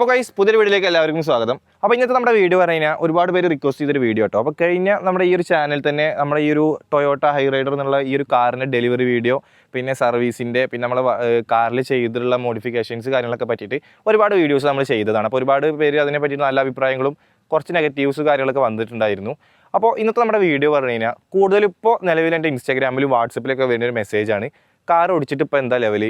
അപ്പോൾ കൈസ് പുതിയ വീഡിയോയിലേക്ക് എല്ലാവർക്കും സ്വാഗതം. അപ്പോൾ ഇന്നത്തെ നമ്മുടെ വീഡിയോ പറഞ്ഞു കഴിഞ്ഞാൽ ഒരുപാട് പേര് റിക്വസ്റ്റ് ചെയ്തൊരു വീഡിയോ കേട്ടോ അപ്പോൾ കഴിഞ്ഞ നമ്മുടെ ഈ ഒരു ചാനൽ തന്നെ നമ്മുടെ ഈ ഒരു ടൊയോട്ട ഹൈറൈഡർ എന്നുള്ള ഈ ഒരു കാറിന്റെ ഡെലിവറി വീഡിയോ പിന്നെ സർവീസിന്റെ പിന്നെ നമ്മൾ കാറിൽ ചെയ്തിട്ടുള്ള മോഡിഫിക്കേഷൻസ് കാര്യങ്ങളൊക്കെ പറ്റിയിട്ട് ഒരുപാട് വീഡിയോസ് നമ്മൾ ചെയ്തതാണ്. അപ്പോൾ ഒരുപാട് പേര് അതിനെ പറ്റി നല്ല അഭിപ്രായങ്ങളും കുറച്ച് നെഗറ്റീവ്സ് കാര്യങ്ങളൊക്കെ വന്നിട്ടുണ്ടായിരുന്നു. അപ്പോൾ ഇന്നത്തെ നമ്മുടെ വീഡിയോ പറഞ്ഞു കഴിഞ്ഞാൽ കൂടുതൽ ഇപ്പോൾ നിലവിൽ എന്റെ ഇൻസ്റ്റാഗ്രാമിലും വാട്സപ്പിലൊക്കെ വരുന്ന ഒരു മെസ്സേജാണ് കാർ ഓടിച്ചിട്ട് ഇപ്പോൾ എന്താ ലെവൽ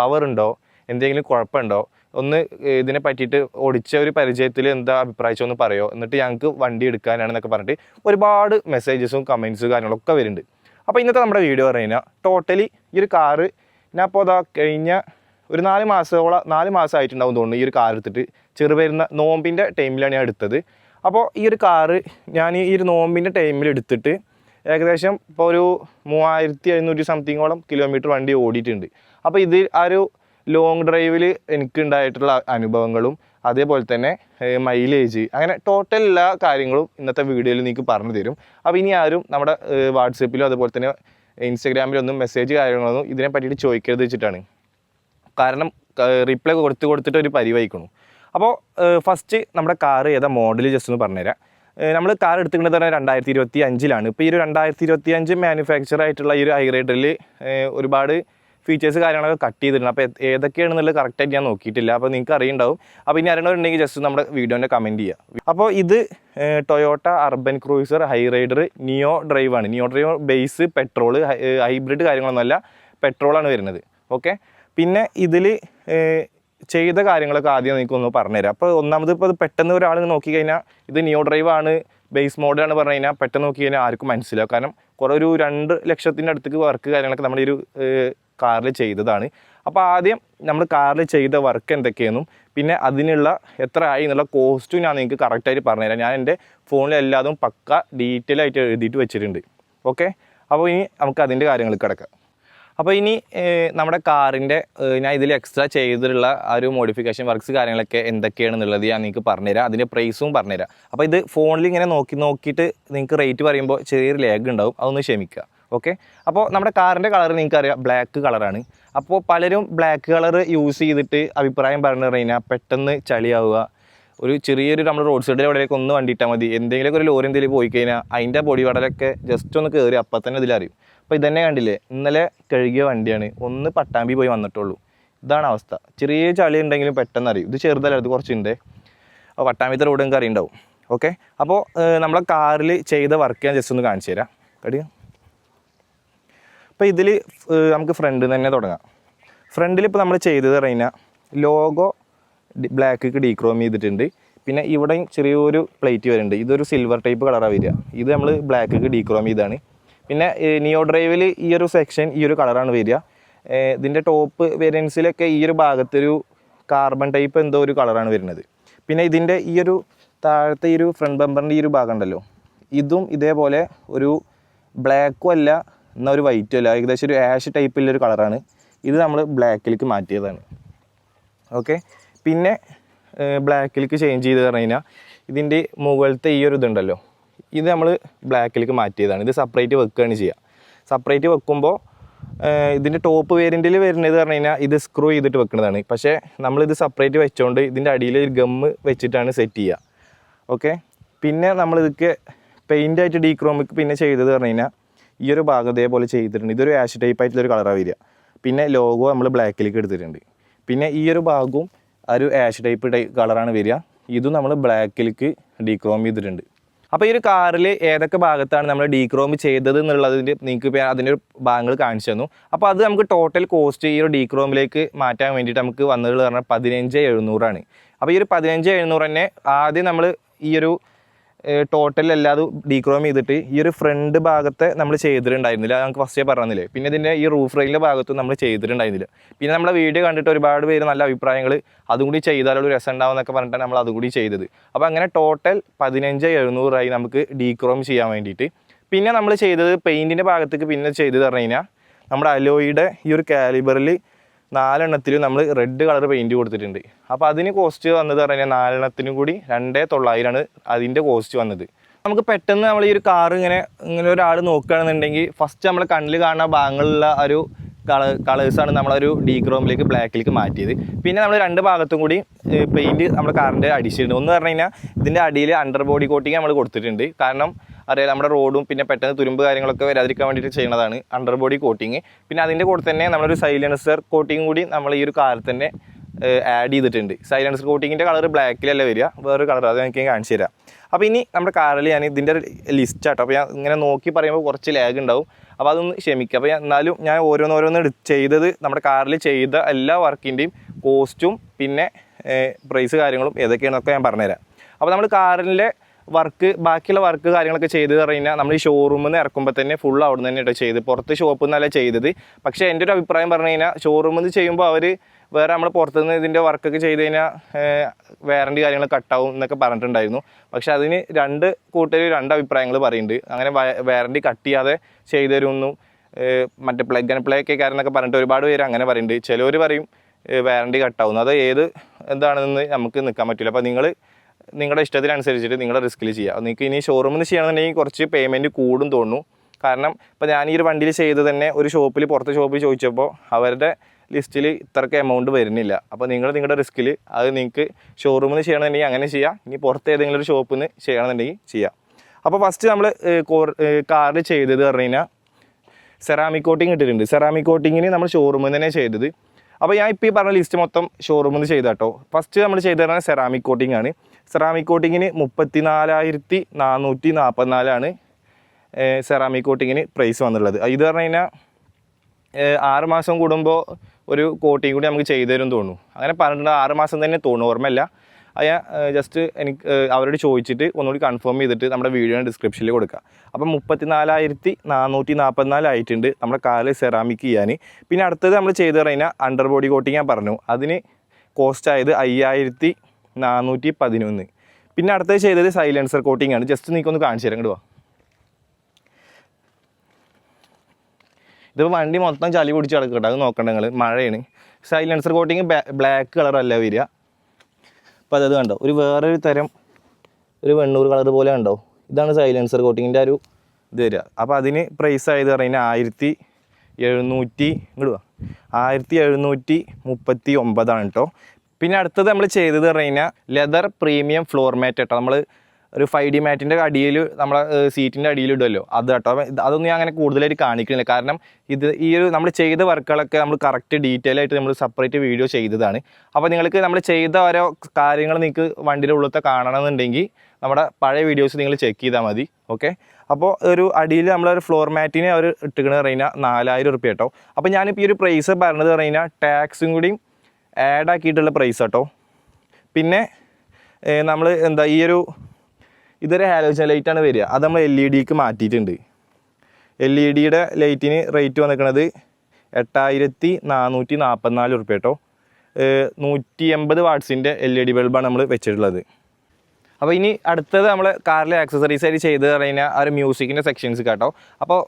പവർ ഉണ്ടോ? എന്തെങ്കിലും കുഴപ്പമുണ്ടോ? ഒന്ന് ഇതിനെ പറ്റിയിട്ട് ഓടിച്ച ഒരു പരിചയത്തിൽ എന്താ അഭിപ്രായിച്ചോ എന്ന് പറയോ? എന്നിട്ട് ഞങ്ങൾക്ക് വണ്ടി എടുക്കാനാണെന്നൊക്കെ പറഞ്ഞിട്ട് ഒരുപാട് മെസ്സേജസും കമൻസും കാര്യങ്ങളൊക്കെ വരുന്നുണ്ട്. അപ്പോൾ ഇന്നത്തെ നമ്മുടെ വീഡിയോ പറഞ്ഞു കഴിഞ്ഞാൽ ടോട്ടലി ഈ ഒരു കാറ് ഞാൻ അപ്പോൾ അതാ കഴിഞ്ഞ ഒരു നാല് മാസത്തോളം നാല് മാസമായിട്ടുണ്ടാവും തോന്നുന്നു ഈ ഒരു കാർ എടുത്തിട്ട്. ചെറുപെരുന്ന നോമ്പിന്റെ ടൈമിലാണ് ഞാൻ എടുത്തത്. അപ്പോൾ ഈ ഒരു കാറ് ഞാൻ ഈ ഒരു നോമ്പിന്റെ ടൈമിൽ എടുത്തിട്ട് ഏകദേശം ഇപ്പോൾ ഒരു മൂവായിരത്തി എഴുന്നൂറ്റി സംതിങ്ങോളം കിലോമീറ്റർ വണ്ടി ഓടിയിട്ടുണ്ട്. അപ്പോൾ ഇത് ആ ഒരു ലോങ് ഡ്രൈവിൽ എനിക്കുണ്ടായിട്ടുള്ള അനുഭവങ്ങളും അതേപോലെ തന്നെ മൈലേജ് അങ്ങനെ ടോട്ടൽ എല്ലാ കാര്യങ്ങളും ഇന്നത്തെ വീഡിയോയിൽ നിങ്ങൾക്ക് പറഞ്ഞു തരും. അപ്പോൾ ഇനി ആരും നമ്മുടെ വാട്സപ്പിലും അതുപോലെ തന്നെ ഇൻസ്റ്റഗ്രാമിലൊന്നും മെസ്സേജ് കാര്യങ്ങളൊന്നും ഇതിനെ പറ്റിയിട്ട് ചോദിക്കരുത് വെച്ചിട്ടാണ്. കാരണം റിപ്ലൈ കൊടുത്ത് കൊടുത്തിട്ട് ഒരു പരിവഹിക്കണം അപ്പോൾ ഫസ്റ്റ് നമ്മുടെ കാർ ഏതാ മോഡൽ ജസ്റ്റ് ഒന്ന് പറഞ്ഞുതരാം. നമ്മൾ കാർ എടുത്തിട്ടുണ്ടെന്ന് തന്നെ രണ്ടായിരത്തി ഇരുപത്തി അഞ്ചിലാണ് ഇപ്പോൾ ഈ ഒരു രണ്ടായിരത്തി ഇരുപത്തി അഞ്ച് മാനുഫാക്ചർ ആയിട്ടുള്ള ഈ ഒരു ഹൈറൈഡറിൽ ഒരുപാട് ഫീച്ചേഴ്സ് കാര്യങ്ങളൊക്കെ കട്ട് ചെയ്തിട്ടുണ്ട്. അപ്പോൾ ഏതൊക്കെയാണെന്നുള്ളത് കറക്റ്റായിട്ട് ഞാൻ നോക്കിയിട്ടില്ല. അപ്പോൾ നിങ്ങൾക്ക് അറിയുണ്ടാവും. അപ്പോൾ ഇനി അറിയണമെന്നുണ്ടെങ്കിൽ ജസ്റ്റ് നമ്മുടെ വീഡിയോന്റെ കമന്റ് ചെയ്യുക അപ്പോൾ ഇത് Toyota Urban Cruiser Hyryder Neo ഡ്രൈവാണ് Neo Drive base petrol hybrid കാര്യങ്ങളൊന്നുമല്ല പെട്രോളാണ് വരുന്നത്. ഓക്കെ പിന്നെ ഇതിൽ ചെയ്ത കാര്യങ്ങളൊക്കെ ആദ്യം എനിക്കൊന്ന് പറഞ്ഞുതരാം. അപ്പോൾ ഒന്നാമത് ഇപ്പോൾ അത് പെട്ടെന്ന് ഒരാൾ നോക്കി കഴിഞ്ഞാൽ ഇത് നിയോ ഡ്രൈവാണ് ബേസ് മോഡലാണ് പറഞ്ഞു കഴിഞ്ഞാൽ പെട്ടെന്ന് നോക്കി കഴിഞ്ഞാൽ ആർക്കും മനസ്സിലാവും. കാരണം കുറേ ഒരു രണ്ട് ലക്ഷത്തിന്റെ അടുത്തേക്ക് വർക്ക് കാര്യങ്ങളൊക്കെ നമ്മൾ ഈ ഒരു കാറിൽ ചെയ്തതാണ്. അപ്പോൾ ആദ്യം നമ്മൾ കാറിൽ ചെയ്ത വർക്ക് എന്തൊക്കെയെന്നും പിന്നെ അതിനുള്ള എത്ര ആയി എന്നുള്ള കോസ്റ്റും ഞാൻ നിങ്ങൾക്ക് കറക്റ്റായിട്ട് പറഞ്ഞുതരാം. ഞാൻ എന്റെ ഫോണിൽ എല്ലാതും പക്ക ഡീറ്റെയിൽ ആയിട്ട് എഴുതിയിട്ട് വെച്ചിട്ടുണ്ട്. ഓക്കെ അപ്പോൾ ഇനി നമുക്ക് അതിന്റെ കാര്യങ്ങൾ കിടക്കാം. അപ്പോൾ ഇനി നമ്മുടെ കാറിന്റെ ഞാൻ ഇതിൽ എക്സ്ട്രാ ചെയ്തിട്ടുള്ള ആ ഒരു മോഡിഫിക്കേഷൻ വർക്ക്സ് കാര്യങ്ങളൊക്കെ എന്തൊക്കെയാണെന്നുള്ളത് ഞാൻ നിങ്ങൾക്ക് പറഞ്ഞുതരാം. അതിന്റെ പ്രൈസും പറഞ്ഞുതരാം. അപ്പോൾ ഇത് ഫോണിൽ ഇങ്ങനെ നോക്കി നോക്കിയിട്ട് നിങ്ങൾക്ക് റേറ്റ് പറയുമ്പോൾ ചെറിയൊരു ലേഗ് ഉണ്ടാവും. അതൊന്ന് ക്ഷമിക്കുക. ഓക്കെ അപ്പോൾ നമ്മുടെ കാറിന്റെ കളർ നിങ്ങൾക്ക് അറിയാം ബ്ലാക്ക് കളറാണ് അപ്പോൾ പലരും ബ്ലാക്ക് കളർ യൂസ് ചെയ്തിട്ട് അഭിപ്രായം പറഞ്ഞു കഴിഞ്ഞാൽ പെട്ടെന്ന് ചളിയാവുക. ഒരു ചെറിയൊരു നമ്മൾ റോഡ് സൈഡിൽ എവിടെയൊക്കെ ഒന്ന് വണ്ടി ഇട്ടാൽ മതി. എന്തെങ്കിലുമൊക്കെ ഒരു ലോറി എന്തെങ്കിലും പോയി കഴിഞ്ഞാൽ അതിന്റെ ബോഡി വടലൊക്കെ ജസ്റ്റ് ഒന്ന് കയറി അപ്പം തന്നെ ഇതിലറിയും. അപ്പോൾ ഇതന്നെ കണ്ടില്ലേ? ഇന്നലെ കഴുകിയ വണ്ടിയാണ്. ഒന്ന് പട്ടാമ്പി പോയി വന്നിട്ടുള്ളൂ. ഇതാണ് അവസ്ഥ. ചെറിയ ചളി ഉണ്ടെങ്കിലും പെട്ടെന്ന് അറിയും. ഇത് ചെറുതല്ല കുറച്ചുണ്ട്. അപ്പോൾ പട്ടാമ്പിത്തെ റോഡ് നിങ്ങൾക്ക് അറിയുണ്ടാവും. ഓക്കെ അപ്പോൾ നമ്മളെ കാറിൽ ചെയ്ത വർക്ക് ഞാൻ ജസ്റ്റ് ഒന്ന് കാണിച്ചു തരാം. കടി അപ്പോൾ ഇതിൽ നമുക്ക് ഫ്രണ്ട് തന്നെ തുടങ്ങാം. ഫ്രണ്ടിൽ ഇപ്പോൾ നമ്മൾ ചെയ്തത് കഴിഞ്ഞാൽ ലോഗോ ബ്ലാക്ക് ഡീക്രോം ചെയ്തിട്ടുണ്ട്. പിന്നെ ഇവിടെയും ചെറിയൊരു പ്ലേറ്റ് വരുന്നുണ്ട്. ഇതൊരു സിൽവർ ടൈപ്പ് കളറാണ് വരിക. ഇത് നമ്മൾ ബ്ലാക്ക് ഡീക്രോം ചെയ്താണ് പിന്നെ നിയോ ഡ്രൈവിൽ ഈ ഒരു സെക്ഷൻ ഈ ഒരു കളറാണ് വരിക. ഇതിന്റെ ടോപ്പ് വേരിയൻസിലൊക്കെ ഈ ഒരു ഭാഗത്തൊരു കാർബൺ ടൈപ്പ് എന്തോ ഒരു കളറാണ് വരുന്നത്. പിന്നെ ഇതിന്റെ ഈ ഒരു താഴത്തെ ഈ ഒരു ഫ്രണ്ട് ബമ്പറിന്റെ ഈ ഒരു ഭാഗം ഉണ്ടല്ലോ. ഇതും ഇതേപോലെ ഒരു ബ്ലാക്കും അല്ല എന്നാൽ ഒരു വൈറ്റും അല്ല. ഏകദേശം ഒരു ആഷ് ടൈപ്പിലൊരു കളറാണ് ഇത് നമ്മൾ ബ്ലാക്കിലേക്ക് മാറ്റിയതാണ്. ഓക്കെ പിന്നെ ബ്ലാക്കിലേക്ക് ചേഞ്ച് ചെയ്ത് പറഞ്ഞു കഴിഞ്ഞാൽ ഇതിന്റെ മുകളിലത്തെ ഈ ഒരു ഇതുണ്ടല്ലോ. ഇത് നമ്മൾ ബ്ലാക്കിലേക്ക് മാറ്റിയതാണ്. ഇത് സെപ്പറേറ്റ് വെക്കുകയാണ് ചെയ്യുക. സെപ്പറേറ്റ് വെക്കുമ്പോൾ ഇതിന്റെ ടോപ്പ് വേരിയന്റിൽ വരുന്നത് പറഞ്ഞു കഴിഞ്ഞാൽ ഇത് സ്ക്രൂ ചെയ്തിട്ട് വെക്കുന്നതാണ്. പക്ഷേ നമ്മളിത് സെപ്പറേറ്റ് വെച്ചുകൊണ്ട് ഇതിന്റെ അടിയിൽ ഒരു ഗമ്മ് വെച്ചിട്ടാണ് സെറ്റ് ചെയ്യുക. ഓക്കെ പിന്നെ നമ്മളിതൊക്കെ പെയിന്റ് ആയിട്ട് ഡീക്രോമിക്ക് പിന്നെ ചെയ്തത് പറഞ്ഞു കഴിഞ്ഞാൽ ഈ ഒരു ഭാഗം ഇതേപോലെ ചെയ്തിട്ടുണ്ട്. ഇതൊരു ആഷ് ടൈപ്പ് ആയിട്ടുള്ള ഒരു കളറാണ് വരിക. പിന്നെ ലോഗോ നമ്മൾ ബ്ലാക്കിലേക്ക് എടുത്തിട്ടുണ്ട്. പിന്നെ ഈ ഒരു ഭാഗവും ഒരു ആഷ് ടൈപ്പ് ടൈ കളറാണ് വരിക. ഇതും നമ്മൾ ബ്ലാക്കിലേക്ക് ഡീക്രോം ചെയ്തിട്ടുണ്ട്. അപ്പോൾ ഈ ഒരു കാറിൽ ഏതൊക്കെ ഭാഗത്താണ് നമ്മൾ ഡീക്രോം ചെയ്തത് എന്നുള്ളതിന്റെ നിങ്ങൾക്ക് അതിന്റെ ഭാഗങ്ങൾ കാണിച്ചു തന്നു. അപ്പോൾ അത് നമുക്ക് ടോട്ടൽ കോസ്റ്റ് ഈ ഒരു ഡീക്രോമിലേക്ക് മാറ്റാൻ വേണ്ടിയിട്ട് നമുക്ക് വന്നത് പറഞ്ഞാൽ പതിനഞ്ച് എഴുന്നൂറാണ്. അപ്പോൾ ഈ ഒരു പതിനഞ്ച് എഴുന്നൂറ് തന്നെ ആദ്യം നമ്മൾ ഈ ഒരു ടോട്ടൽ എല്ലാതും ഡീക്രോം ചെയ്തിട്ട് ഈ ഒരു ഫ്രണ്ട് ഭാഗത്തെ നമ്മൾ ചെയ്തിട്ടുണ്ടായിരുന്നില്ല. നമുക്ക് ഫസ്റ്റേ പറഞ്ഞില്ലേ? പിന്നെ ഇതിന്റെ ഈ റൂഫ് റെയിലിന്റെ ഭാഗത്തും നമ്മൾ ചെയ്തിട്ടുണ്ടായിരുന്നില്ല. പിന്നെ നമ്മുടെ വീഡിയോ കണ്ടിട്ട് ഒരുപാട് പേര് നല്ല അഭിപ്രായങ്ങൾ അതും കൂടി ചെയ്താലുള്ള രസം ഉണ്ടാവും എന്നൊക്കെ പറഞ്ഞിട്ടാണ് നമ്മൾ അതുകൂടി ചെയ്തത്. അപ്പോൾ അങ്ങനെ ടോട്ടൽ പതിനഞ്ച് എഴുന്നൂറായി നമുക്ക് ഡീക്രോം ചെയ്യാൻ വേണ്ടിയിട്ട്. പിന്നെ നമ്മൾ ചെയ്തത് പെയിന്റിന്റെ ഭാഗത്തേക്ക് പിന്നെ ചെയ്തത് പറഞ്ഞു കഴിഞ്ഞാൽ നമ്മുടെ അലോയിയുടെ ഈ ഒരു കാലിബറിൽ നാലെണ്ണത്തിലും നമ്മൾ റെഡ് കളർ പെയിന്റ് കൊടുത്തിട്ടുണ്ട്. അപ്പോൾ അതിന് കോസ്റ്റ് വന്നത് പറഞ്ഞാൽ നാലെണ്ണത്തിനും കൂടി രണ്ടേ തൊള്ളായിരമാണ് അതിന്റെ കോസ്റ്റ് വന്നത്. നമുക്ക് പെട്ടെന്ന് നമ്മൾ ഈ ഒരു കാർ ഇങ്ങനെ ഇങ്ങനെ ഒരാൾ നോക്കുകയാണെന്നുണ്ടെങ്കിൽ ഫസ്റ്റ് നമ്മൾ കണ്ണിൽ കാണുന്ന ഭാഗങ്ങളിലുള്ള ഒരു കള കളേഴ്സാണ് നമ്മളൊരു ഡീ ക്രോമിലേക്ക് ബ്ലാക്കിലേക്ക് മാറ്റിയത്. പിന്നെ നമ്മൾ രണ്ട് ഭാഗത്തും കൂടി പെയിന്റ് നമ്മുടെ കാറിന്റെ അടിച്ചിട്ടുണ്ട് ഒന്ന് പറഞ്ഞു കഴിഞ്ഞാൽ ഇതിന്റെ അടിയിൽ അണ്ടർ ബോഡി കോട്ടിങ് നമ്മൾ കൊടുത്തിട്ടുണ്ട്. കാരണം അറിയാം നമ്മുടെ റോഡും പിന്നെ പെട്ടെന്ന് തുരുമ്പ് കാര്യങ്ങളൊക്കെ വരാതിരിക്കാൻ വേണ്ടിയിട്ട് ചെയ്യുന്നതാണ് അണ്ടർ ബോഡി കോട്ടിങ് പിന്നെ അതിന്റെ കൂടെ തന്നെ നമ്മളൊരു സൈലൻസർ കോട്ടിങ് കൂടി നമ്മൾ ഈ ഒരു കാറിൽ തന്നെ ആഡ് ചെയ്തിട്ടുണ്ട്. സൈലൻസർ കോട്ടിങ്ങിന്റെ കളർ ബ്ലാക്കിലല്ല വരിക? വേറൊരു കളർ അത് എനിക്ക് കാണിച്ചു തരാം. അപ്പോൾ ഇനി നമ്മുടെ കാറിൽ ഞാൻ ഇതിന്റെ ലിസ്റ്റ് ആട്ടോ. അപ്പോൾ ഞാൻ ഇങ്ങനെ നോക്കി പറയുമ്പോൾ കുറച്ച് ലാഗ് ഉണ്ടാവും. അപ്പോൾ അതൊന്ന് ക്ഷമിക്കുക അപ്പോൾ എന്നാലും ഞാൻ ഓരോന്നോരോന്ന് ചെയ്തത് നമ്മുടെ കാറിൽ ചെയ്ത എല്ലാ വർക്കിന്റെയും കോസ്റ്റും പിന്നെ പ്രൈസ് കാര്യങ്ങളും ഏതൊക്കെയാണെന്നൊക്കെ ഞാൻ പറഞ്ഞുതരാം. അപ്പോൾ നമ്മൾ കാറിലെ വർക്ക് ബാക്കിയുള്ള വർക്ക് കാര്യങ്ങളൊക്കെ ചെയ്ത് കഴിഞ്ഞാൽ നമ്മൾ ഈ ഷോറൂമിൽ നിന്ന് ഇറക്കുമ്പോൾ തന്നെ ഫുൾ അവിടെ നിന്ന് തന്നെ ചെയ്ത്. പുറത്ത് ഷോപ്പിൽ നിന്നല്ല ചെയ്തത്. പക്ഷേ എന്റെ ഒരു അഭിപ്രായം പറഞ്ഞു കഴിഞ്ഞാൽ ഷോറൂമിൽ നിന്ന് ചെയ്യുമ്പോൾ അവർ വേറെ നമ്മൾ പുറത്തുനിന്ന് ഇതിന്റെ വർക്കൊക്കെ ചെയ്ത് കഴിഞ്ഞാൽ വാറണ്ടി കാര്യങ്ങൾ കട്ടാവും എന്നൊക്കെ പറഞ്ഞിട്ടുണ്ടായിരുന്നു. പക്ഷേ അതിന് രണ്ട് കൂട്ടർ രണ്ട് അഭിപ്രായങ്ങൾ പറയുന്നുണ്ട് അങ്ങനെ വാറണ്ടി കട്ട് ചെയ്യാതെ ചെയ്തു തരുമെന്നും മറ്റേ പ്ലഗ് ആൻഡ് പ്ലേ ഒക്കെ കാരെന്നൊക്കെ പറഞ്ഞിട്ട് ഒരുപാട് പേര് അങ്ങനെ പറയുന്നുണ്ട് ചിലവർ പറയും വാറണ്ടി കട്ടാവുന്നു അത് ഏത് എന്താണെന്ന് നമുക്ക് നിൽക്കാൻ പറ്റില്ല അപ്പോൾ നിങ്ങൾ നിങ്ങളുടെ ഇഷ്ടത്തിനനുസരിച്ചിട്ട് നിങ്ങളുടെ റിസ്കിൽ ചെയ്യുക നിങ്ങൾക്ക് ഇനി ഷോറൂമിൽ നിന്ന് ചെയ്യണമെന്നുണ്ടെങ്കിൽ കുറച്ച് പേയ്മെന്റ് കൂടും തോന്നുന്നു. കാരണം ഇപ്പോൾ ഞാൻ ഈ ഒരു വണ്ടിയിൽ ചെയ്ത് തന്നെ ഒരു ഷോപ്പിൽ പുറത്തെ ഷോപ്പിൽ ചോദിച്ചപ്പോൾ അവരുടെ ലിസ്റ്റിൽ ഇത്രയ്ക്ക് എമൗണ്ട് വരുന്നില്ല. അപ്പോൾ നിങ്ങൾ നിങ്ങളുടെ റിസ്ക്കിൽ അത് നിങ്ങൾക്ക് ഷോറൂമിൽ നിന്ന് ചെയ്യണമെന്നുണ്ടെങ്കിൽ അങ്ങനെ ചെയ്യാം. ഇനി പുറത്ത് ഏതെങ്കിലും ഒരു ഷോപ്പിൽ നിന്ന് ചെയ്യണമെന്നുണ്ടെങ്കിൽ ചെയ്യാം. അപ്പോൾ ഫസ്റ്റ് നമ്മൾ കാറിൽ ചെയ്തത് പറഞ്ഞു കഴിഞ്ഞാൽ സെറാമിക് കോട്ടിങ് ഇട്ടിട്ടുണ്ട്. സെറാമിക് കോട്ടിങ്ങിന് നമ്മൾ ഷോറൂമിൽ തന്നെ ചെയ്തത്. അപ്പോൾ ഞാൻ ഇപ്പോൾ ഈ പറഞ്ഞ ലിസ്റ്റ് മൊത്തം ഷോറൂമിൽ നിന്ന് ചെയ്താട്ടോ. ഫസ്റ്റ് നമ്മൾ ചെയ്തു തരുന്നത് സെറാമിക് കോട്ടിംഗ് ആണ്. സെറാമിക് കോട്ടിങ്ങിന് മുപ്പത്തി നാലായിരത്തി നാനൂറ്റി നാൽപ്പത്തിനാലാണ് സെറാമിക് കോട്ടിങ്ങിന് പ്രൈസ് വന്നുള്ളത് ഇത് പറഞ്ഞു കഴിഞ്ഞാൽ ആറ് മാസം കൂടുമ്പോൾ ഒരു കോട്ടിങ് കൂടി നമുക്ക് ചെയ്തു തരും തോന്നുന്നു. അങ്ങനെ പറഞ്ഞിട്ടുണ്ട്. ആറ് മാസം തന്നെ തോന്നുന്നു. ഓർമ്മയില്ല. അത് ജസ്റ്റ് എനിക്ക് അവരോട് ചോദിച്ചിട്ട് ഒന്നുകൂടി കൺഫേം ചെയ്തിട്ട് നമ്മുടെ വീഡിയോ ഡിസ്ക്രിപ്ഷനിൽ കൊടുക്കുക അപ്പം മുപ്പത്തി നാലായിരത്തി നാനൂറ്റി നാൽപ്പത്തിനാല് ആയിട്ടുണ്ട് നമ്മുടെ കാൽ സെറാമിക് ചെയ്യാൻ. പിന്നെ അടുത്തത് നമ്മൾ ചെയ്ത് കഴിഞ്ഞാൽ അണ്ടർ ബോഡി കോട്ടിങ് ഞാൻ പറഞ്ഞു. അതിന് കോസ്റ്റ് ആയത് അയ്യായിരത്തി നാനൂറ്റി പതിനൊന്ന് പിന്നെ അടുത്തത് ചെയ്തത് സൈലൻസർ കോട്ടിംഗ് ആണ്. ജസ്റ്റ് നീക്കൊന്ന് കാണിച്ചു തരാം വാ. ഇതിപ്പോൾ വണ്ടി മൊത്തം ചളി പിടിച്ച് കിടക്കട്ടെ അത് നോക്കണ്ട നിങ്ങൾ മഴയാണ്. സൈലൻസർ കോട്ടിങ് ബ്ലാക്ക് കളറല്ല വരിക. അപ്പോൾ അതത് കണ്ടോ? ഒരു വേറൊരു തരം ഒരു വെണ്ണൂർ കളർ പോലെ കണ്ടോ? ഇതാണ് സൈലൻസർ കോട്ടിങ്ങിന്റെ ഒരു ഇത് വരിക. അപ്പോൾ അതിന് പ്രൈസ് ആയത് പറഞ്ഞാൽ ആയിരത്തി എഴുന്നൂറ്റി ഇങ്ങോട്ട് ആയിരത്തി എഴുന്നൂറ്റി മുപ്പത്തി ഒമ്പതാണ് കേട്ടോ പിന്നെ അടുത്തത് നമ്മൾ ചെയ്തത് പറഞ്ഞു കഴിഞ്ഞാൽ ലെതർ പ്രീമിയം ഫ്ലോർ മാറ്റ് കേട്ടോ. നമ്മൾ ഒരു ഫൈവ് ഡി മാറ്റിന്റെ അടിയിൽ നമ്മളെ സീറ്റിന്റെ അടിയിൽ ഇടുമല്ലോ അത് കേട്ടോ. അതൊന്നും ഞാൻ അങ്ങനെ കൂടുതലായിട്ട് കാണിക്കുന്നില്ല കാരണം ഇത് ഈ ഒരു നമ്മൾ ചെയ്ത വർക്കുകളൊക്കെ നമ്മൾ കറക്റ്റ് ഡീറ്റെയിൽ ആയിട്ട് നമ്മൾ സെപ്പറേറ്റ് വീഡിയോ ചെയ്തതാണ്. അപ്പോൾ നിങ്ങൾക്ക് നമ്മൾ ചെയ്ത ഓരോ കാര്യങ്ങൾ നിങ്ങൾക്ക് വണ്ടിയുടെ ഉള്ളത്തെ കാണണമെന്നുണ്ടെങ്കിൽ നമ്മുടെ പഴയ വീഡിയോസ് നിങ്ങൾ ചെക്ക് ചെയ്താൽ മതി. ഓക്കെ അപ്പോൾ ഒരു അടിയിൽ നമ്മളൊരു ഫ്ലോർ മാറ്റിനെ അവർ ഇട്ടുകണെന്ന് പറഞ്ഞാൽ നാലായിരം റുപ്യ കേട്ടോ. അപ്പോൾ ഞാനിപ്പോൾ ഈ ഒരു പ്രൈസ് പറഞ്ഞത് പറഞ്ഞു കഴിഞ്ഞാൽ ടാക്സും കൂടിയും ആഡ് ആക്കിയിട്ടുള്ള പ്രൈസ് കേട്ടോ പിന്നെ നമ്മൾ എന്താ ഈ ഒരു ഇതൊരു ഹാലോജൻ ലൈറ്റാണ് വരിക. അത് നമ്മൾ എൽ ഇ ഡിക്ക് മാറ്റിയിട്ടുണ്ട്. എൽ ഇ ഡിയുടെ ലൈറ്റിന് റേറ്റ് വന്നിരിക്കുന്നത് എട്ടായിരത്തി നാനൂറ്റി നാൽപ്പത്തിനാല് ഉറുപ്പ്യ കേട്ടോ നൂറ്റി എൺപത് വാട്ട്സിന്റെ എൽ ഇ ഡി ബൾബാണ് നമ്മൾ വെച്ചിട്ടുള്ളത്. അപ്പോൾ ഇനി അടുത്തത് നമ്മൾ കാറിലെ ആക്സസറീസ് ആയിട്ട് ചെയ്ത് കഴിഞ്ഞാൽ ആ ഒരു മ്യൂസിക്കിന്റെ സെക്ഷൻസ് കേട്ടോ. അപ്പോൾ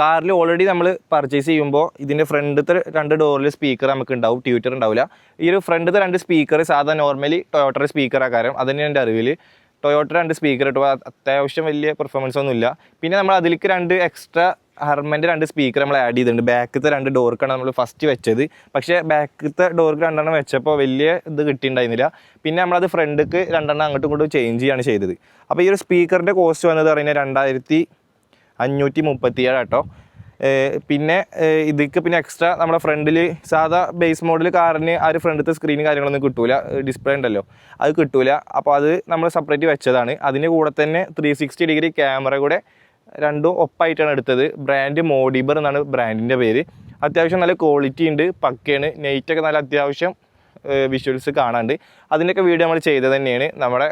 കാറിൽ ഓൾറെഡി നമ്മൾ പർച്ചേസ് ചെയ്യുമ്പോൾ ഇതിന്റെ ഫ്രണ്ടത്തെ രണ്ട് ഡോറിൽ സ്പീക്കർ നമുക്ക് ഉണ്ടാവും ട്യൂറ്റർ ഉണ്ടാവില്ല. ഈ ഒരു ഫ്രണ്ടത്തെ രണ്ട് സ്പീക്കർ സാധാരണ നോർമലി ടൊയോട്ടയുടെ സ്പീക്കർ ആക്കാരം. അതന്നെ എന്റെ അറിവിൽ ടൊയോട്ട രണ്ട് സ്പീക്കർ ഇട്ടു. അത്യാവശ്യം വലിയ പെർഫോമൻസ് ഒന്നുമില്ല. പിന്നെ നമ്മൾ അതിലേക്ക് രണ്ട് എക്സ്ട്രാ ഹർമന്റെ രണ്ട് സ്പീക്കർ നമ്മൾ ആഡ് ചെയ്തിട്ടുണ്ട്. ബാക്കത്തെ രണ്ട് ഡോർക്കാണ് നമ്മൾ ഫസ്റ്റ് വെച്ചത്. പക്ഷേ ബാക്കത്തെ ഡോർക്ക് രണ്ടെണ്ണം വെച്ചപ്പോൾ വലിയ ഇത് കിട്ടിയിട്ടുണ്ടായിരുന്നില്ല. പിന്നെ നമ്മളത് ഫ്രണ്ടിക്ക് രണ്ടെണ്ണം അങ്ങോട്ടും ഇങ്ങോട്ടും ചേഞ്ച് ചെയ്യാണ് ചെയ്തത്. അപ്പോൾ ഈ ഒരു സ്പീക്കറിന്റെ കോസ്റ്റ് വന്നത് പറയുന്നത് രണ്ടായിരത്തി അഞ്ഞൂറ്റി മുപ്പത്തി ഏഴ് കേട്ടോ പിന്നെ ഇതിക്ക് പിന്നെ എക്സ്ട്രാ നമ്മുടെ ഫ്രണ്ടിൽ സാധാ ബേസ് മോഡൽ കാറിന് ആ ഒരു ഫ്രണ്ടിലത്തെ സ്ക്രീൻ കാര്യങ്ങളൊന്നും കിട്ടൂല. ഡിസ്പ്ലേ ഉണ്ടല്ലോ. അത് കിട്ടൂല. അപ്പോൾ അത് നമ്മൾ സെപ്പറേറ്റ് വെച്ചതാണ്. അതിന് കൂടെ തന്നെ ത്രീ സിക്സ്റ്റി ഡിഗ്രി ക്യാമറ കൂടെ രണ്ടും ഒപ്പായിട്ടാണ് എടുത്തത്. ബ്രാൻഡ് മോഡിബർ എന്നാണ് ബ്രാൻഡിന്റെ പേര്. അത്യാവശ്യം നല്ല ക്വാളിറ്റി ഉണ്ട് പക്കയാണ്. നെയ്റ്റൊക്കെ നല്ല അത്യാവശ്യം വിഷ്വൽസ് കാണാണ്ട് അതിന്റെയൊക്കെ വീഡിയോ നമ്മൾ ചെയ്തത് തന്നെയാണ്. നമ്മുടെ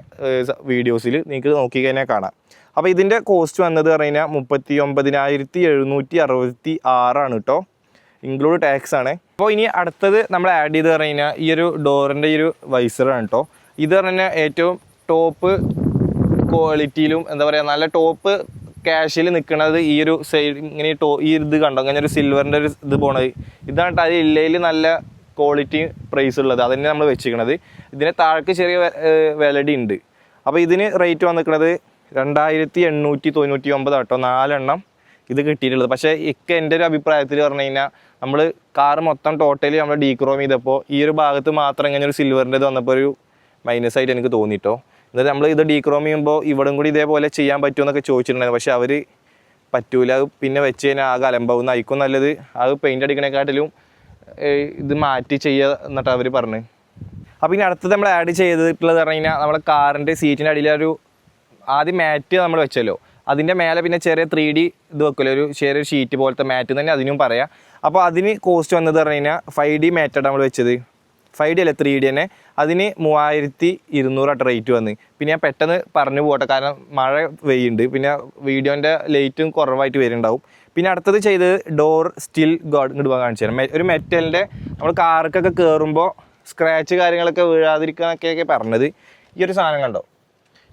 വീഡിയോസിൽ നിങ്ങൾക്ക് നോക്കിക്കഴിഞ്ഞാൽ കാണാം. അപ്പോൾ ഇതിന്റെ കോസ്റ്റ് വന്നത് പറഞ്ഞു കഴിഞ്ഞാൽ മുപ്പത്തി ഒമ്പതിനായിരത്തി എഴുന്നൂറ്റി അറുപത്തി ആറാണ് കേട്ടോ ഇൻക്ലൂഡ് ടാക്സ് ആണ്. അപ്പോൾ ഇനി അടുത്തത് നമ്മൾ ആഡ് ചെയ്ത് പറഞ്ഞു കഴിഞ്ഞാൽ ഈ ഒരു ഡോറിന്റെ ഈ ഒരു വൈസറാണ് കേട്ടോ ഇത് പറഞ്ഞു കഴിഞ്ഞാൽ ഏറ്റവും ടോപ്പ് ക്വാളിറ്റിയിലും എന്താ പറയുക നല്ല ടോപ്പ് ക്യാഷിൽ നിൽക്കുന്നത് ഈ ഒരു സൈഡ് ഇങ്ങനെ ടോ ഈ ഇത് കണ്ടോ? ഇങ്ങനെ ഒരു സിൽവറിന്റെ ഒരു ഇത് പോണത്. ഇതാണ് അത് ഇല്ലയിൽ നല്ല ക്വാളിറ്റി പ്രൈസ് ഉള്ളത്. അതന്നെ നമ്മൾ വെച്ചിരിക്കണത് ഇതിന് താഴേക്ക് ചെറിയ വിലടി ഉണ്ട് അപ്പോൾ ഇതിന് റേറ്റ് വന്നിരിക്കുന്നത് രണ്ടായിരത്തി എണ്ണൂറ്റി തൊണ്ണൂറ്റി ഒമ്പത് കേട്ടോ നാലെണ്ണം ഇത് കിട്ടിയിട്ടുള്ളത്. പക്ഷേ ഇക്ക എന്റെ ഒരു അഭിപ്രായത്തിൽ പറഞ്ഞു കഴിഞ്ഞാൽ നമ്മൾ കാർ മൊത്തം ടോട്ടലി നമ്മൾ ഡീക്രോം ചെയ്തപ്പോൾ ഈ ഒരു ഭാഗത്ത് മാത്രം ഇങ്ങനെ ഒരു സിൽവറിന്റെ ഇത് വന്നപ്പോൾ ഒരു മൈനസ് ആയിട്ട് എനിക്ക് തോന്നിട്ടോ. എന്നിട്ട് നമ്മൾ ഇത് ഡീക്രോം ചെയ്യുമ്പോൾ ഇവിടം കൂടി ഇതേപോലെ ചെയ്യാൻ പറ്റുമെന്നൊക്കെ ചോദിച്ചിട്ടുണ്ടായിരുന്നു. പക്ഷേ അവർ പറ്റൂല. അത് പിന്നെ വെച്ച് കഴിഞ്ഞാൽ ആകെ അലമ്പാവും. അയക്കും നല്ലത്. അത് പെയിന്റ് അടിക്കണേക്കാട്ടിലും ഇത് മാറ്റി ചെയ്യുക എന്നിട്ട് അവർ പറഞ്ഞു. അപ്പോൾ ഇനി അടുത്തത് നമ്മൾ ആഡ് ചെയ്തിട്ടുള്ളത് പറഞ്ഞു കഴിഞ്ഞാൽ നമ്മളെ കാറിന്റെ സീറ്റിന്റെ അടിയിൽ ഒരു ആദ്യം മാറ്റ് നമ്മൾ വെച്ചല്ലോ. അതിന്റെ മേലെ പിന്നെ ചെറിയ ത്രീ ഡി ഇത് വെക്കല്ലോ ഒരു ചെറിയൊരു ഷീറ്റ് പോലത്തെ മാറ്റ് തന്നെ അതിനും പറയാം. അപ്പോൾ അതിന് കോസ്റ്റ് വന്നത് പറഞ്ഞു കഴിഞ്ഞാൽ ഫൈവ് ഡി മാറ്റാണ് നമ്മൾ വെച്ചത്. ഫൈവ് ഡി അല്ല ത്രീ ഡി തന്നെ. അതിന് മൂവായിരത്തി ഇരുന്നൂറായിട്ട് റേറ്റ് വന്ന്. പിന്നെ ഞാൻ പെട്ടെന്ന് പറഞ്ഞു പോട്ടെ കാരണം മഴ വെയ്യുണ്ട് പിന്നെ വീഡിയോന്റെ ലൈറ്റും കുറവായിട്ട് വരുന്നുണ്ടാവും. പിന്നെ അടുത്തത് ചെയ്ത് ഡോർ സ്റ്റിൽ ഗോഡ് ഇങ്ങോട്ട് പോകാൻ കാണിച്ചു തരാം. ഒരു മെറ്റലിന്റെ നമ്മൾ കാർക്കൊക്കെ കയറുമ്പോൾ സ്ക്രാച്ച് കാര്യങ്ങളൊക്കെ വീഴാതിരിക്കാനൊക്കെയൊക്കെ പറഞ്ഞത്. ഈ ഒരു സാധനം കണ്ടോ?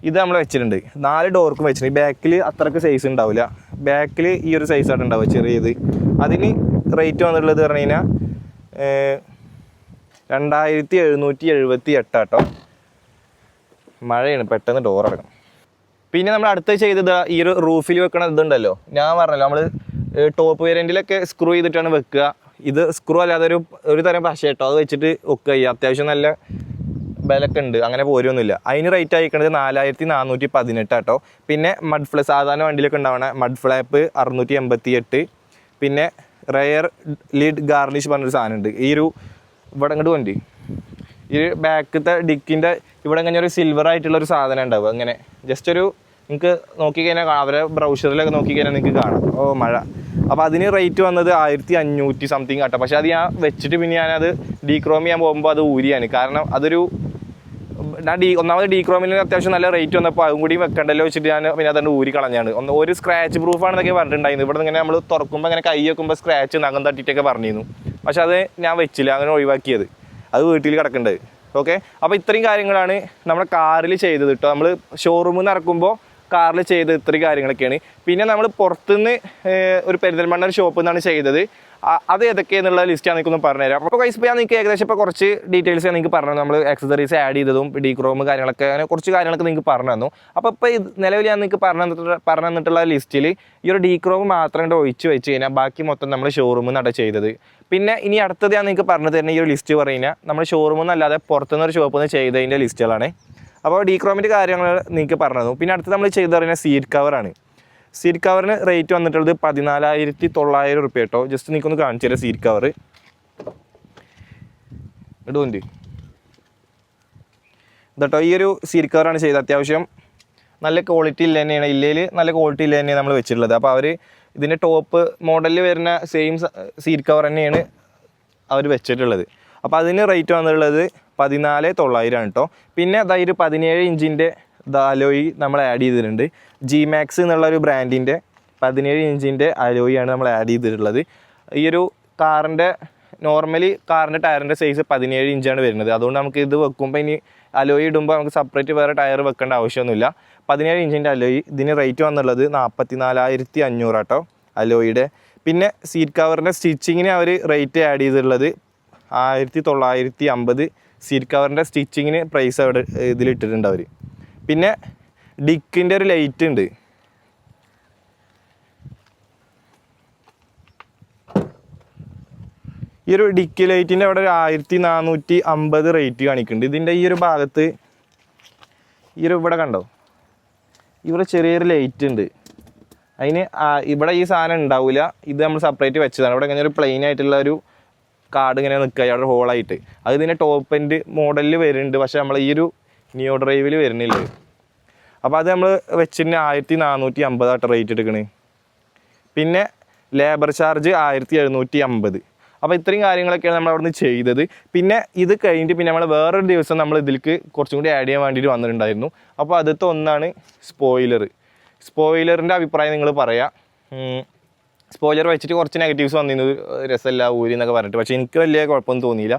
ഇത് നമ്മൾ വെച്ചിട്ടുണ്ട്. നാല് ഡോർക്കും വെച്ചിട്ടുണ്ട്. ബാക്കിൽ അത്രയ്ക്ക് സൈസ് ഉണ്ടാവില്ല ബാക്കിൽ ഈ ഒരു സൈസായിട്ട് ഉണ്ടാവുക ചെറിയത്. അതിന് റേറ്റ് വന്നിട്ടുള്ളത് പറഞ്ഞു കഴിഞ്ഞാൽ രണ്ടായിരത്തി എഴുന്നൂറ്റി എഴുപത്തി എട്ട് കേട്ടോ മഴയാണ് പെട്ടെന്ന് ഡോർ അടക്കണം. പിന്നെ നമ്മൾ അടുത്ത ചെയ്തത് ഈ ഒരു റൂഫിൽ വെക്കണ ഇതുണ്ടല്ലോ. ഞാൻ പറഞ്ഞല്ലോ നമ്മൾ ടോപ്പ് വേരിയന്റിലൊക്കെ സ്ക്രൂ ചെയ്തിട്ടാണ് വെക്കുക. ഇത് സ്ക്രൂ അല്ലാതെ ഒരു ഒരു തരം പശ കേട്ടോ അത് വെച്ചിട്ട് ഒക്കെ ചെയ്യുക അത്യാവശ്യം നല്ല ബലൊക്കെ ഉണ്ട്. അങ്ങനെ പോരൊന്നുമില്ല. അതിന് റേറ്റ് അയക്കണത് നാലായിരത്തി നാനൂറ്റി പതിനെട്ട് കേട്ടോ പിന്നെ മഡ് ഫ്ലാ സാധാരണ വണ്ടിയിലൊക്കെ ഉണ്ടാവണ മഡ് ഫ്ലാപ്പ് അറുന്നൂറ്റി എൺപത്തി എട്ട് പിന്നെ റയർ ലീഡ് ഗാർണിഷ് പറഞ്ഞൊരു സാധനമുണ്ട്. ഈ ഒരു ഇവിടെ ഇങ്ങോട്ട് വണ്ടി ഈ ബാക്കത്തെ ഡിക്കിന്റെ ഇവിടെ ഇങ്ങനെ ഒരു സിൽവർ ആയിട്ടുള്ള ഒരു സാധനം ഉണ്ടാവും. അങ്ങനെ ജസ്റ്റ് ഒരു നിങ്ങൾക്ക് നോക്കിക്കഴിഞ്ഞാൽ അവരെ ബ്രൗഷറിലൊക്കെ നോക്കിക്കഴിഞ്ഞാൽ നിങ്ങൾക്ക് കാണാം. ഓ മഴ. അപ്പോൾ അതിന് റേറ്റ് വന്നത് ആയിരത്തി അഞ്ഞൂറ്റി സംതിങ് കേട്ടോ പക്ഷേ അത് ഞാൻ വെച്ചിട്ട് പിന്നെ ഞാനത് ഡീക്രോം ചെയ്യാൻ പോകുമ്പോൾ അത് ഊരിയാണ്. കാരണം അതൊരു ഞാൻ ഡീ ഒന്നാമത് ഡീക്രോമിന് അത്യാവശ്യം നല്ല റേറ്റ് വന്നപ്പോൾ അതും കൂടി വെക്കണ്ടല്ലോ വെച്ചിട്ട് ഞാൻ പിന്നെ അതുകൊണ്ട് ഊരി കളഞ്ഞാണ്. ഒന്ന് ഒരു സ്ക്രാച്ച് പ്രൂഫ് ആണെന്നൊക്കെ പറഞ്ഞിട്ടുണ്ടായിരുന്നു. ഇവിടെ ഇങ്ങനെ നമ്മൾ തുറക്കുമ്പോൾ ഇങ്ങനെ കൈ വെക്കുമ്പോൾ സ്ക്രാച്ച് നഖം തട്ടിയിട്ടൊക്കെ പറഞ്ഞിരുന്നു. പക്ഷെ അത് ഞാൻ വെച്ചില്ല അങ്ങനെ ഒഴിവാക്കിയത്. അത് വീട്ടിൽ കിടക്കേണ്ടത് ഓക്കെ അപ്പോൾ ഇത്രയും കാര്യങ്ങളാണ് നമ്മുടെ കാറിൽ ചെയ്തത് കേട്ടോ നമ്മൾ ഷോറൂമിൽ നിന്ന് ഇറക്കുമ്പോൾ കാറിൽ ചെയ്ത ഇത്രയും കാര്യങ്ങളൊക്കെയാണ്. പിന്നെ നമ്മൾ പുറത്തുനിന്ന് ഒരു പെരിന്തൽമണ്ണ ഒരു ഷോപ്പിൽ നിന്നാണ് ചെയ്തത്. അത് ഏതൊക്കെയെന്നുള്ള ലിസ്റ്റ് ഞാൻ പറഞ്ഞു പറഞ്ഞുതരാം. അപ്പോൾ കൈസ് ഞാൻ നിങ്ങൾക്ക് ഏകദേശം ഇപ്പോൾ കുറച്ച് ഡീറ്റെയിൽസ് ഞാൻ നിങ്ങൾക്ക് പറഞ്ഞു നമ്മൾ ആക്സസറീസ് ആഡ് ചെയ്തതും ഡിക്രോം കാര്യങ്ങളൊക്കെ അങ്ങനെ കുറച്ച് കാര്യങ്ങളൊക്കെ നിങ്ങൾക്ക് പറഞ്ഞു തന്നു അപ്പോൾ ഇപ്പോൾ നിലവിൽ ഞാൻ നിങ്ങൾക്ക് പറഞ്ഞു പറഞ്ഞു തന്നിട്ടുള്ള ലിസ്റ്റിൽ ഈ ഒരു ഡീക്രോം മാത്രം ഇങ്ങോട്ട് ഒഴിച്ച് വെച്ച് കഴിഞ്ഞാൽ ബാക്കി മൊത്തം നമ്മൾ ഷോറൂമിൽ നിന്നാണ് ചെയ്തത്. പിന്നെ ഇനി അടുത്തത് ഞാൻ നിങ്ങൾക്ക് പറഞ്ഞു തരുന്ന ഈ ഒരു ലിസ്റ്റ് പറഞ്ഞു കഴിഞ്ഞാൽ നമ്മൾ ഷോറൂമിൽ നിന്നല്ലാതെ പുറത്തുനിന്ന് ഒരു ഷോപ്പിൽ നിന്ന് ചെയ്തതിന്റെ ലിസ്റ്റുകളാണ് അപ്പോൾ ഡീക്രോമിന്റെ കാര്യങ്ങൾ നിങ്ങൾക്ക് പറഞ്ഞു തന്നു പിന്നെ അടുത്ത് നമ്മൾ ചെയ്ത് പറയുന്ന സീറ്റ് കവറാണ് സീറ്റ് കവറിന് റേറ്റ് വന്നിട്ടുള്ളത് പതിനാലായിരത്തി തൊള്ളായിരം റുപ്യ കേട്ടോ ജസ്റ്റ് നിങ്ങൾക്കൊന്ന് കാണിച്ചു തരാം സീറ്റ് കവർ ഇടുന്നുണ്ട് ഇതട്ടോ ഈ ഒരു സീറ്റ് കവറാണ് ചെയ്തത്. അത്യാവശ്യം നല്ല ക്വാളിറ്റി ഇല്ല തന്നെയാണ്. ഇല്ലയിൽ നല്ല ക്വാളിറ്റി ഇല്ല തന്നെയാണ് നമ്മൾ വെച്ചിട്ടുള്ളത്. അപ്പോൾ അവർ ഇതിന്റെ ടോപ്പ് മോഡലിൽ വരുന്ന സെയിം സീറ്റ് കവർ തന്നെയാണ് അവർ വെച്ചിട്ടുള്ളത്. അപ്പോൾ അതിന് റേറ്റ് വന്നിട്ടുള്ളത് പതിനാല് തൊള്ളായിരം കേട്ടോ പിന്നെ അതായത് പതിനേഴ് ഇഞ്ചിന്റെ അലോയി നമ്മൾ ആഡ് ചെയ്തിട്ടുണ്ട്. ജി മാക്സ് എന്നുള്ള ഒരു ബ്രാൻഡിന്റെ പതിനേഴ് ഇഞ്ചിന്റെ അലോയിയാണ് നമ്മൾ ആഡ് ചെയ്തിട്ടുള്ളത്. ഈ ഒരു കാറിന്റെ നോർമലി കാറിന്റെ ടയറിന്റെ സൈസ് പതിനേഴ് ഇഞ്ചാണ് വരുന്നത്. അതുകൊണ്ട് നമുക്ക് ഇത് വെക്കുമ്പോൾ ഇനി അലോയി ഇടുമ്പോൾ നമുക്ക് സെപ്പറേറ്റ് വേറെ ടയർ വെക്കേണ്ട ആവശ്യമൊന്നുമില്ല. പതിനേഴ് ഇഞ്ചിന്റെ അലോയി. ഇതിന് റേറ്റ് വന്നുള്ളത് നാൽപ്പത്തി നാലായിരത്തി അഞ്ഞൂറാട്ടോ അലോയിയുടെ. പിന്നെ സീറ്റ് കവറിന്റെ സ്റ്റിച്ചിങ്ങിന് അവർ റേറ്റ് ആഡ് ചെയ്തിട്ടുള്ളത് ആയിരത്തി തൊള്ളായിരത്തി അമ്പത് സീറ്റ് കവറിന്റെ സ്റ്റിച്ചിങ്ങിന് പ്രൈസ് അവിടെ ഇതിലിട്ടിട്ടുണ്ട് അവർ. പിന്നെ ഡിക്കിന്റെ ഒരു ലൈറ്റ് ഉണ്ട്. ഈ ഒരു ഡിക്കി ലൈറ്റിന്റെ അവിടെ ഒരു ആയിരത്തി നാനൂറ്റി അമ്പത് റേറ്റ് കാണിക്കുന്നുണ്ട്. ഇതിന്റെ ഈ ഒരു ഭാഗത്ത് ഈ ഒരു ഇവിടെ കണ്ടോ? ഇവിടെ ചെറിയൊരു ലൈറ്റ് ഉണ്ട്. അതിന് ഇവിടെ ഈ സാധനം ഉണ്ടാവില്ല ഇത് നമ്മൾ സെപ്പറേറ്റ് വെച്ചതാണ്. ഇവിടെ ഇങ്ങനെ ഒരു പ്ലെയിൻ ആയിട്ടുള്ള ഒരു കാർഡ് ഇങ്ങനെ നിൽക്കുക അവിടെ ഹോളായിട്ട് അത് ഇതിന്റെ ടോപ്പ് എൻഡ് മോഡലിൽ വരുന്നുണ്ട്. പക്ഷേ നമ്മൾ ഈ ഒരു ന്യൂ ഡ്രൈവിൽ വരുന്നില്ല. അപ്പോൾ അത് നമ്മൾ വെച്ചിട്ട് ആയിരത്തി നാനൂറ്റി അമ്പതായിട്ട് റേറ്റ് എടുക്കണേ. പിന്നെ ലേബർ ചാർജ് ആയിരത്തി എഴുന്നൂറ്റി അമ്പത് അപ്പോൾ ഇത്രയും കാര്യങ്ങളൊക്കെയാണ് നമ്മൾ അവിടുന്ന് ചെയ്തത്. പിന്നെ ഇത് കഴിഞ്ഞിട്ട് പിന്നെ നമ്മൾ വേറൊരു ദിവസം നമ്മൾ ഇതിലേക്ക് കുറച്ചും കൂടി ആഡ് ചെയ്യാൻ വേണ്ടിയിട്ട് വന്നിട്ടുണ്ടായിരുന്നു. അപ്പോൾ അതിലത്തെ ഒന്നാണ് സ്പോയിലർ സ്പോയിലറിന്റെ അഭിപ്രായം നിങ്ങൾ പറയാം. സ്പോയിലർ വെച്ചിട്ട് കുറച്ച് നെഗറ്റീവ്സ് വന്നിരുന്നു രസമല്ല ഊരി എന്നൊക്കെ പറഞ്ഞിട്ട്. പക്ഷേ എനിക്ക് വലിയ കുഴപ്പമൊന്നും തോന്നിയില്ല.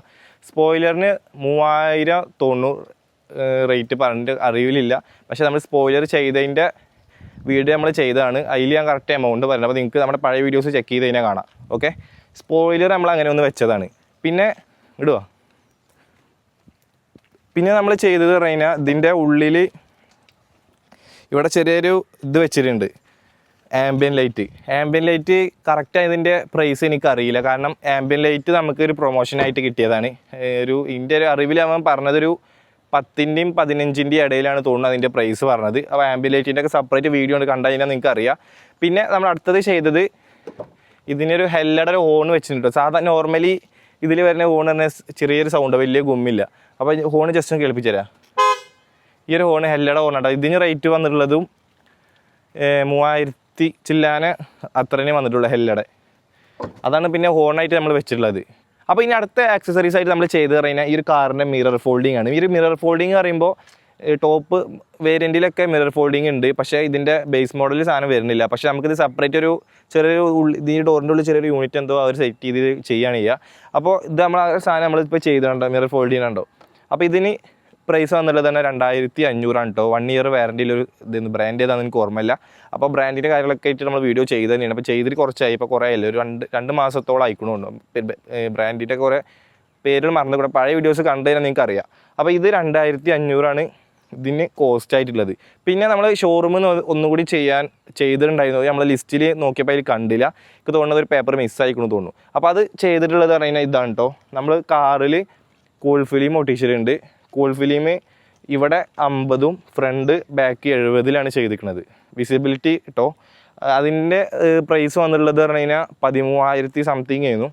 സ്പോയിലറിന് മൂവായിരം തൊണ്ണൂറ് റേറ്റ് പറഞ്ഞിട്ട് അറിവിലില്ല. പക്ഷേ നമ്മൾ സ്പോയിലർ ചെയ്തതിന്റെ വീഡിയോ നമ്മൾ ചെയ്തതാണ്. അതിൽ ഞാൻ കറക്റ്റ് എമൗണ്ട് പറഞ്ഞത്. അപ്പോൾ നിങ്ങൾക്ക് നമ്മുടെ പഴയ വീഡിയോസ് ചെക്ക് ചെയ്ത് കഴിഞ്ഞാൽ കാണാം. ഓക്കെ സ്പോയിലർ നമ്മൾ അങ്ങനെ ഒന്ന് വെച്ചതാണ്. പിന്നെ ഇടുക പിന്നെ നമ്മൾ ചെയ്തത് പറഞ്ഞാൽ ഇതിന്റെ ഉള്ളിൽ ഇവിടെ ചെറിയൊരു ഇത് വെച്ചിട്ടുണ്ട്. Ambient light ambient light correct ഇതിന്റെ പ്രൈസ് എനിക്കറിയില്ല കാരണം ആംബിയൻ ലൈറ്റ് നമുക്കൊരു പ്രൊമോഷനായിട്ട് കിട്ടിയതാണ്. ഒരു ഇതിന്റെ ഒരു അറിവിൽ അവൻ പറഞ്ഞതൊരു പത്തിന്റെയും പതിനഞ്ചിന്റെയും ഇടയിലാണ് തോന്നുന്നത് അതിന്റെ പ്രൈസ് പറഞ്ഞത്. അപ്പോൾ ആംബുലേറ്റിന്റെ ഒക്കെ സെപ്പറേറ്റ് വീഡിയോ ഉണ്ട് കണ്ടു കഴിഞ്ഞാൽ നിങ്ങൾക്ക് അറിയാം പിന്നെ നമ്മൾ അടുത്തത് ചെയ്തത് ഇതിനൊരു ഹെല്ലയുടെ ഹോൺ വെച്ചിട്ടുണ്ട്. സാധാരണ നോർമലി ഇതിൽ വരുന്ന ഹോൺ തന്നെ ചെറിയൊരു സൗണ്ട് വലിയ ഗുമ്മില്ല. അപ്പോൾ ഹോൺ ജസ്റ്റ് ഒന്ന് കേൾപ്പിച്ചു തരാം. ഈ ഒരു ഹോൺ ഹെല്ലയുടെ ഇതിന് റേറ്റ് വന്നിട്ടുള്ളതും മൂവായിരത്തി ചില്ലാന അത്രನೇ വന്നിട്ടുള്ളൂ ഹെല്ലയുടെ അതാണ് പിന്നെ ഹോണായിട്ട് നമ്മൾ വെച്ചിട്ടുള്ളത്. അപ്പോൾ ഇനി അടുത്ത ആക്സസറീസ് ആയിട്ട് നമ്മൾ ചെയ്ത് കഴിഞ്ഞാൽ ഈ ഒരു കാറിന്റെ മിറർ ഫോൾഡിംഗ് ആണ്. ഈ ഒരു മിറർ ഫോൾഡിംഗ് പറയുമ്പോൾ ടോപ്പ് വേരിയന്റിലൊക്കെ മിറർ ഫോൾഡിംഗ് ഉണ്ട്. പക്ഷേ ഇതിന്റെ ബേസ് മോഡലിൽ സാധനം വരുന്നില്ല. പക്ഷേ നമുക്കിത് സെപ്പറേറ്റ് ഒരു ചെറിയൊരു ഉള്ളി ഈ ഡോറിന്റെ ഉള്ളിൽ ചെറിയൊരു യൂണിറ്റ് എന്തോ അവർ സെറ്റ് ചെയ്ത് ചെയ്യുകയാണ് ചെയ്യുക അപ്പോൾ ഇത് നമ്മൾ സാധനം നമ്മളിപ്പോൾ ചെയ്തിട്ടുണ്ടോ? മിറർ ഫോൾഡ് ചെയ്യുന്നുണ്ടോ അപ്പോൾ ഇതിന് പ്രൈസ് വന്നുള്ളത് തന്നെ രണ്ടായിരത്തി അഞ്ഞൂറാണ് കേട്ടോ വൺ ഇയർ വാറന്റിയിലൊരു ഇത് ബ്രാൻഡ് ഏതാണെന്ന് എനിക്ക് ഓർമ്മയില്ല. അപ്പോൾ ബ്രാൻഡിന്റെ കാര്യങ്ങളൊക്കെ ആയിട്ട് നമ്മൾ വീഡിയോ ചെയ്ത് തന്നെയാണ്. അപ്പോൾ ചെയ്തിട്ട് കുറച്ചായി. ഇപ്പോൾ കുറേ ആയില്ല? ഒരു രണ്ട് രണ്ട് മാസത്തോളം ആയിക്കണുണ്ട് ബ്രാൻഡിന്റെ കുറേ മറന്നു കൂടെ. പഴയ വീഡിയോസ് കണ്ടു കഴിഞ്ഞാൽ നിങ്ങൾക്ക് അറിയാം. അപ്പോൾ ഇത് രണ്ടായിരത്തി അഞ്ഞൂറാണ് ഇതിന് കോസ്റ്റ് ആയിട്ടുള്ളത്. പിന്നെ നമ്മൾ ഷോറൂമിൽ നിന്ന് ഒന്നുകൂടി ചെയ്യാൻ ചെയ്തിട്ടുണ്ടായിരുന്നത് നമ്മൾ ലിസ്റ്റിൽ നോക്കിയപ്പോൾ അതിൽ കണ്ടില്ല. എനിക്ക് തോന്നുന്നത് ഒരു പേപ്പർ മിസ്സായിക്കണു തോന്നുന്നു. അപ്പോൾ അത് ചെയ്തിട്ടുള്ളത് പറഞ്ഞു കഴിഞ്ഞാൽ ഇതാണ് കേട്ടോ നമ്മൾ കാറിൽ കൂൾ ഫിലിം ഒട്ടിച്ചിട്ടുണ്ട്. കൂൾ ഫിലിം ഇവിടെ അമ്പതും ഫ്രണ്ട് ബാക്ക് എഴുപതിലാണ് ചെയ്തിരിക്കുന്നത്. വിസിബിലിറ്റി കേട്ടോ അതിന്റെ പ്രൈസ് വന്നിട്ടുള്ളത് പറഞ്ഞു കഴിഞ്ഞാൽ പതിമൂവായിരത്തി സംതിങ് ആയിരുന്നു.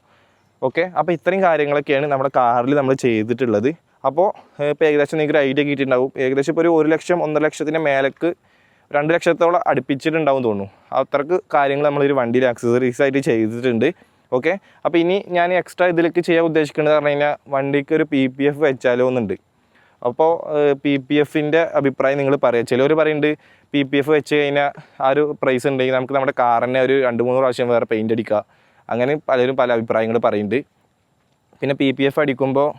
ഓക്കെ അപ്പോൾ ഇത്രയും കാര്യങ്ങളൊക്കെയാണ് നമ്മുടെ കാറിൽ നമ്മൾ ചെയ്തിട്ടുള്ളത്. അപ്പോൾ ഇപ്പോൾ ഏകദേശം നിങ്ങൾക്ക് ഐഡിയ കിട്ടിയിട്ടുണ്ടാവും. ഏകദേശം ഇപ്പോൾ ഒരു ഒരു ലക്ഷം ഒന്നര ലക്ഷത്തിന്റെ മേലേക്ക് രണ്ട് ലക്ഷത്തോളം അടുപ്പിച്ചിട്ടുണ്ടാവും തോന്നുന്നു. അത്രയ്ക്ക് കാര്യങ്ങൾ നമ്മളൊരു വണ്ടിയിൽ ആക്സസറീസ് ആയിട്ട് ചെയ്തിട്ടുണ്ട്. ഓക്കെ അപ്പോൾ ഇനി ഞാൻ എക്സ്ട്രാ ഇതിലേക്ക് ചെയ്യാൻ ഉദ്ദേശിക്കുന്നത് പറഞ്ഞു കഴിഞ്ഞാൽ വണ്ടിക്ക് ഒരു പി പി എഫ് വെച്ചാലോ എന്നുണ്ട്. അപ്പോൾ പി പി എഫിന്റെ അഭിപ്രായം നിങ്ങൾ പറയാം. ചിലവർ പറയുന്നുണ്ട് പി പി എഫ് വെച്ച് കഴിഞ്ഞാൽ ആ ഒരു പ്രൈസ് ഉണ്ടെങ്കിൽ നമുക്ക് നമ്മുടെ കാറിനെ ഒരു രണ്ട് മൂന്ന് പ്രാവശ്യം വേറെ പെയിന്റ് അടിക്കുക അങ്ങനെ പലരും പല അഭിപ്രായങ്ങൾ പറയുന്നുണ്ട് പിന്നെ പി പി എഫ് അടിക്കുമ്പോൾ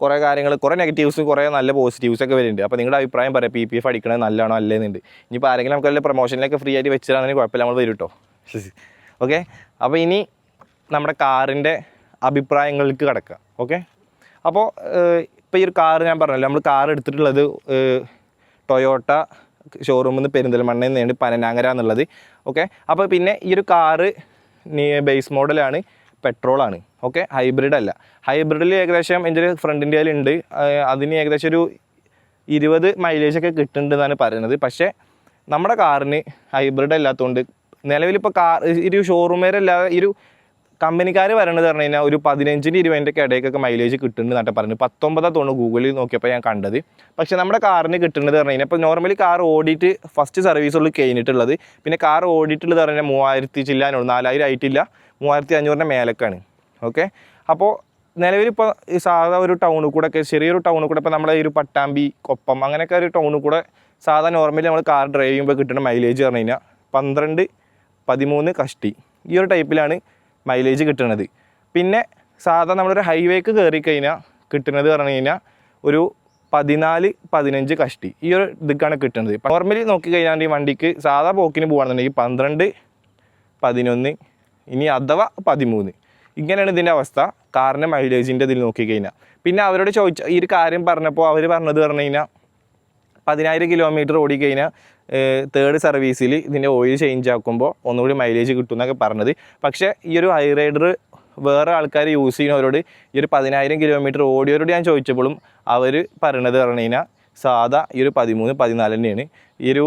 കുറേ കാര്യങ്ങൾ കുറേ നെഗറ്റീവ്സും കുറേ നല്ല പോസിറ്റീവ്സ് ഒക്കെ വരുന്നുണ്ട് അപ്പോൾ നിങ്ങളുടെ അഭിപ്രായം പറയാം പി പി എഫ് അടിക്കണത് നല്ലതാണോ അല്ലേന്നുണ്ട്. ഇനിയിപ്പോൾ ആരെങ്കിലും നമുക്ക് വല്ല പ്രൊമോഷനിലൊക്കെ ഫ്രീ ആയിട്ട് വെച്ചിട്ടാണെങ്കിൽ കുഴപ്പമില്ല നമ്മൾ വരും കേട്ടോ ഓക്കെ അപ്പോൾ ഇനി നമ്മുടെ കാറിന്റെ അഭിപ്രായങ്ങൾക്ക് കിടക്കുക ഓക്കെ അപ്പോൾ ഇപ്പോൾ ഈ ഒരു കാറ് ഞാൻ പറഞ്ഞല്ലോ നമ്മൾ കാർ എടുത്തിട്ടുള്ളത് ടൊയോട്ട ഷോറൂമിൽ നിന്ന് പെരിന്തൽമണ്ണയിൽ നിന്നാണ് പനനാങ്ങര എന്നുള്ളത്. ഓക്കെ അപ്പോൾ പിന്നെ ഈ ഒരു കാറ് ബേസ് മോഡലാണ് പെട്രോളാണ് ഓക്കെ ഹൈബ്രിഡ് അല്ല. ഹൈബ്രിഡിൽ ഏകദേശം എന്റെ ഒരു ഫ്രണ്ടിന്റെ ഉണ്ട്. അതിന് ഏകദേശം ഒരു ഇരുപത് മൈലേജ് ഒക്കെ എന്നാണ് പറയുന്നത്. പക്ഷേ നമ്മുടെ കാറിന് ഹൈബ്രിഡ് അല്ലാത്തതുകൊണ്ട് നിലവിലിപ്പോൾ കാർ ഈ ഒരു ഷോറൂമേരല്ലാതെ ഈ ഒരു കമ്പനിക്കാർ പറയണത് പറഞ്ഞു കഴിഞ്ഞാൽ ഒരു പതിനഞ്ചിന് ഇരുപതിന്റെ ഒക്കെ ഇടയ്ക്കൊക്കെ മൈലേജ് കിട്ടുന്നുണ്ട് എന്നിട്ട് പറഞ്ഞു പത്തൊമ്പതാ തോന്നുന്നു ഗൂഗിളിൽ നോക്കിയപ്പോൾ ഞാൻ കണ്ടത്. പക്ഷേ നമ്മുടെ കാറിന് കിട്ടുന്നത് പറഞ്ഞു കഴിഞ്ഞാൽ ഇപ്പോൾ നോർമലി കാർ ഓടിയിട്ട് ഫസ്റ്റ് സർവീസുള്ളൂ കഴിഞ്ഞിട്ടുള്ളത്. പിന്നെ കാർ ഓടിയിട്ടുള്ളത് പറഞ്ഞാൽ മൂവായിരത്തി ചില്ലാനുള്ളൂ നാലായിരം ആയിട്ടില്ല. മൂവായിരത്തി അഞ്ഞൂറിന്റെ മേലക്കാണ്. ഓക്കെ അപ്പോൾ നിലവിലിപ്പോൾ ഈ സാധാ ഒരു ടൗണിൽ കൂടെ ഒക്കെ ചെറിയൊരു ടൗണിൽ കൂടെ ഇപ്പോൾ നമ്മുടെ ഈ ഒരു പട്ടാമ്പി കൊപ്പം അങ്ങനെയൊക്കെ ഒരു ടൗണിൽ കൂടെ സാധാ നോർമലി നമ്മൾ കാർ ഡ്രൈവ് ചെയ്യുമ്പോൾ കിട്ടുന്ന മൈലേജ് പറഞ്ഞു കഴിഞ്ഞാൽ പന്ത്രണ്ട് പതിമൂന്ന് കഷ്ടി. ഈ ഒരു ടൈപ്പിലാണ് മൈലേജ് കിട്ടുന്നത് പിന്നെ സാധാ നമ്മളൊരു ഹൈവേക്ക് കയറി കഴിഞ്ഞാൽ കിട്ടുന്നത് പറഞ്ഞു കഴിഞ്ഞാൽ ഒരു പതിനാല് പതിനഞ്ച് കഷ്ടി. ഈ ഒരു ഇതൊക്കെയാണ് കിട്ടുന്നത് നോർമലി നോക്കി കഴിഞ്ഞാൽ ഈ വണ്ടിക്ക് സാധാ പോക്കിന് പോകുകയാണെന്നുണ്ടെങ്കിൽ പന്ത്രണ്ട് പതിനൊന്ന് ഇനി അഥവാ പതിമൂന്ന്. ഇങ്ങനെയാണ് ഇതിന്റെ അവസ്ഥ. കാറിന്റെ മൈലേജിന്റെ ഇതിൽ നോക്കിക്കഴിഞ്ഞാൽ പിന്നെ അവരോട് ചോദിച്ച ഈ ഒരു കാര്യം പറഞ്ഞപ്പോൾ അവർ പറഞ്ഞത് പറഞ്ഞു കഴിഞ്ഞാൽ പതിനായിരം കിലോമീറ്റർ ഓടിക്കഴിഞ്ഞാൽ തേർഡ് സർവീസിൽ ഇതിന്റെ ഓയിൽ ചേഞ്ച് ആക്കുമ്പോൾ ഒന്നുകൂടി മൈലേജ് കിട്ടും എന്നൊക്കെ പറഞ്ഞത്. പക്ഷേ ഈ ഒരു ഹൈ റൈഡർ വേറെ ആൾക്കാർ യൂസ് ചെയ്യുന്നവരോട് ഈ ഒരു പതിനായിരം കിലോമീറ്റർ ഓടിയവരോട് ഞാൻ ചോദിച്ചപ്പോഴും അവർ പറയണത് പറഞ്ഞു കഴിഞ്ഞാൽ സാധാ ഈ ഒരു പതിമൂന്ന് പതിനാല് തന്നെയാണ്. ഈ ഒരു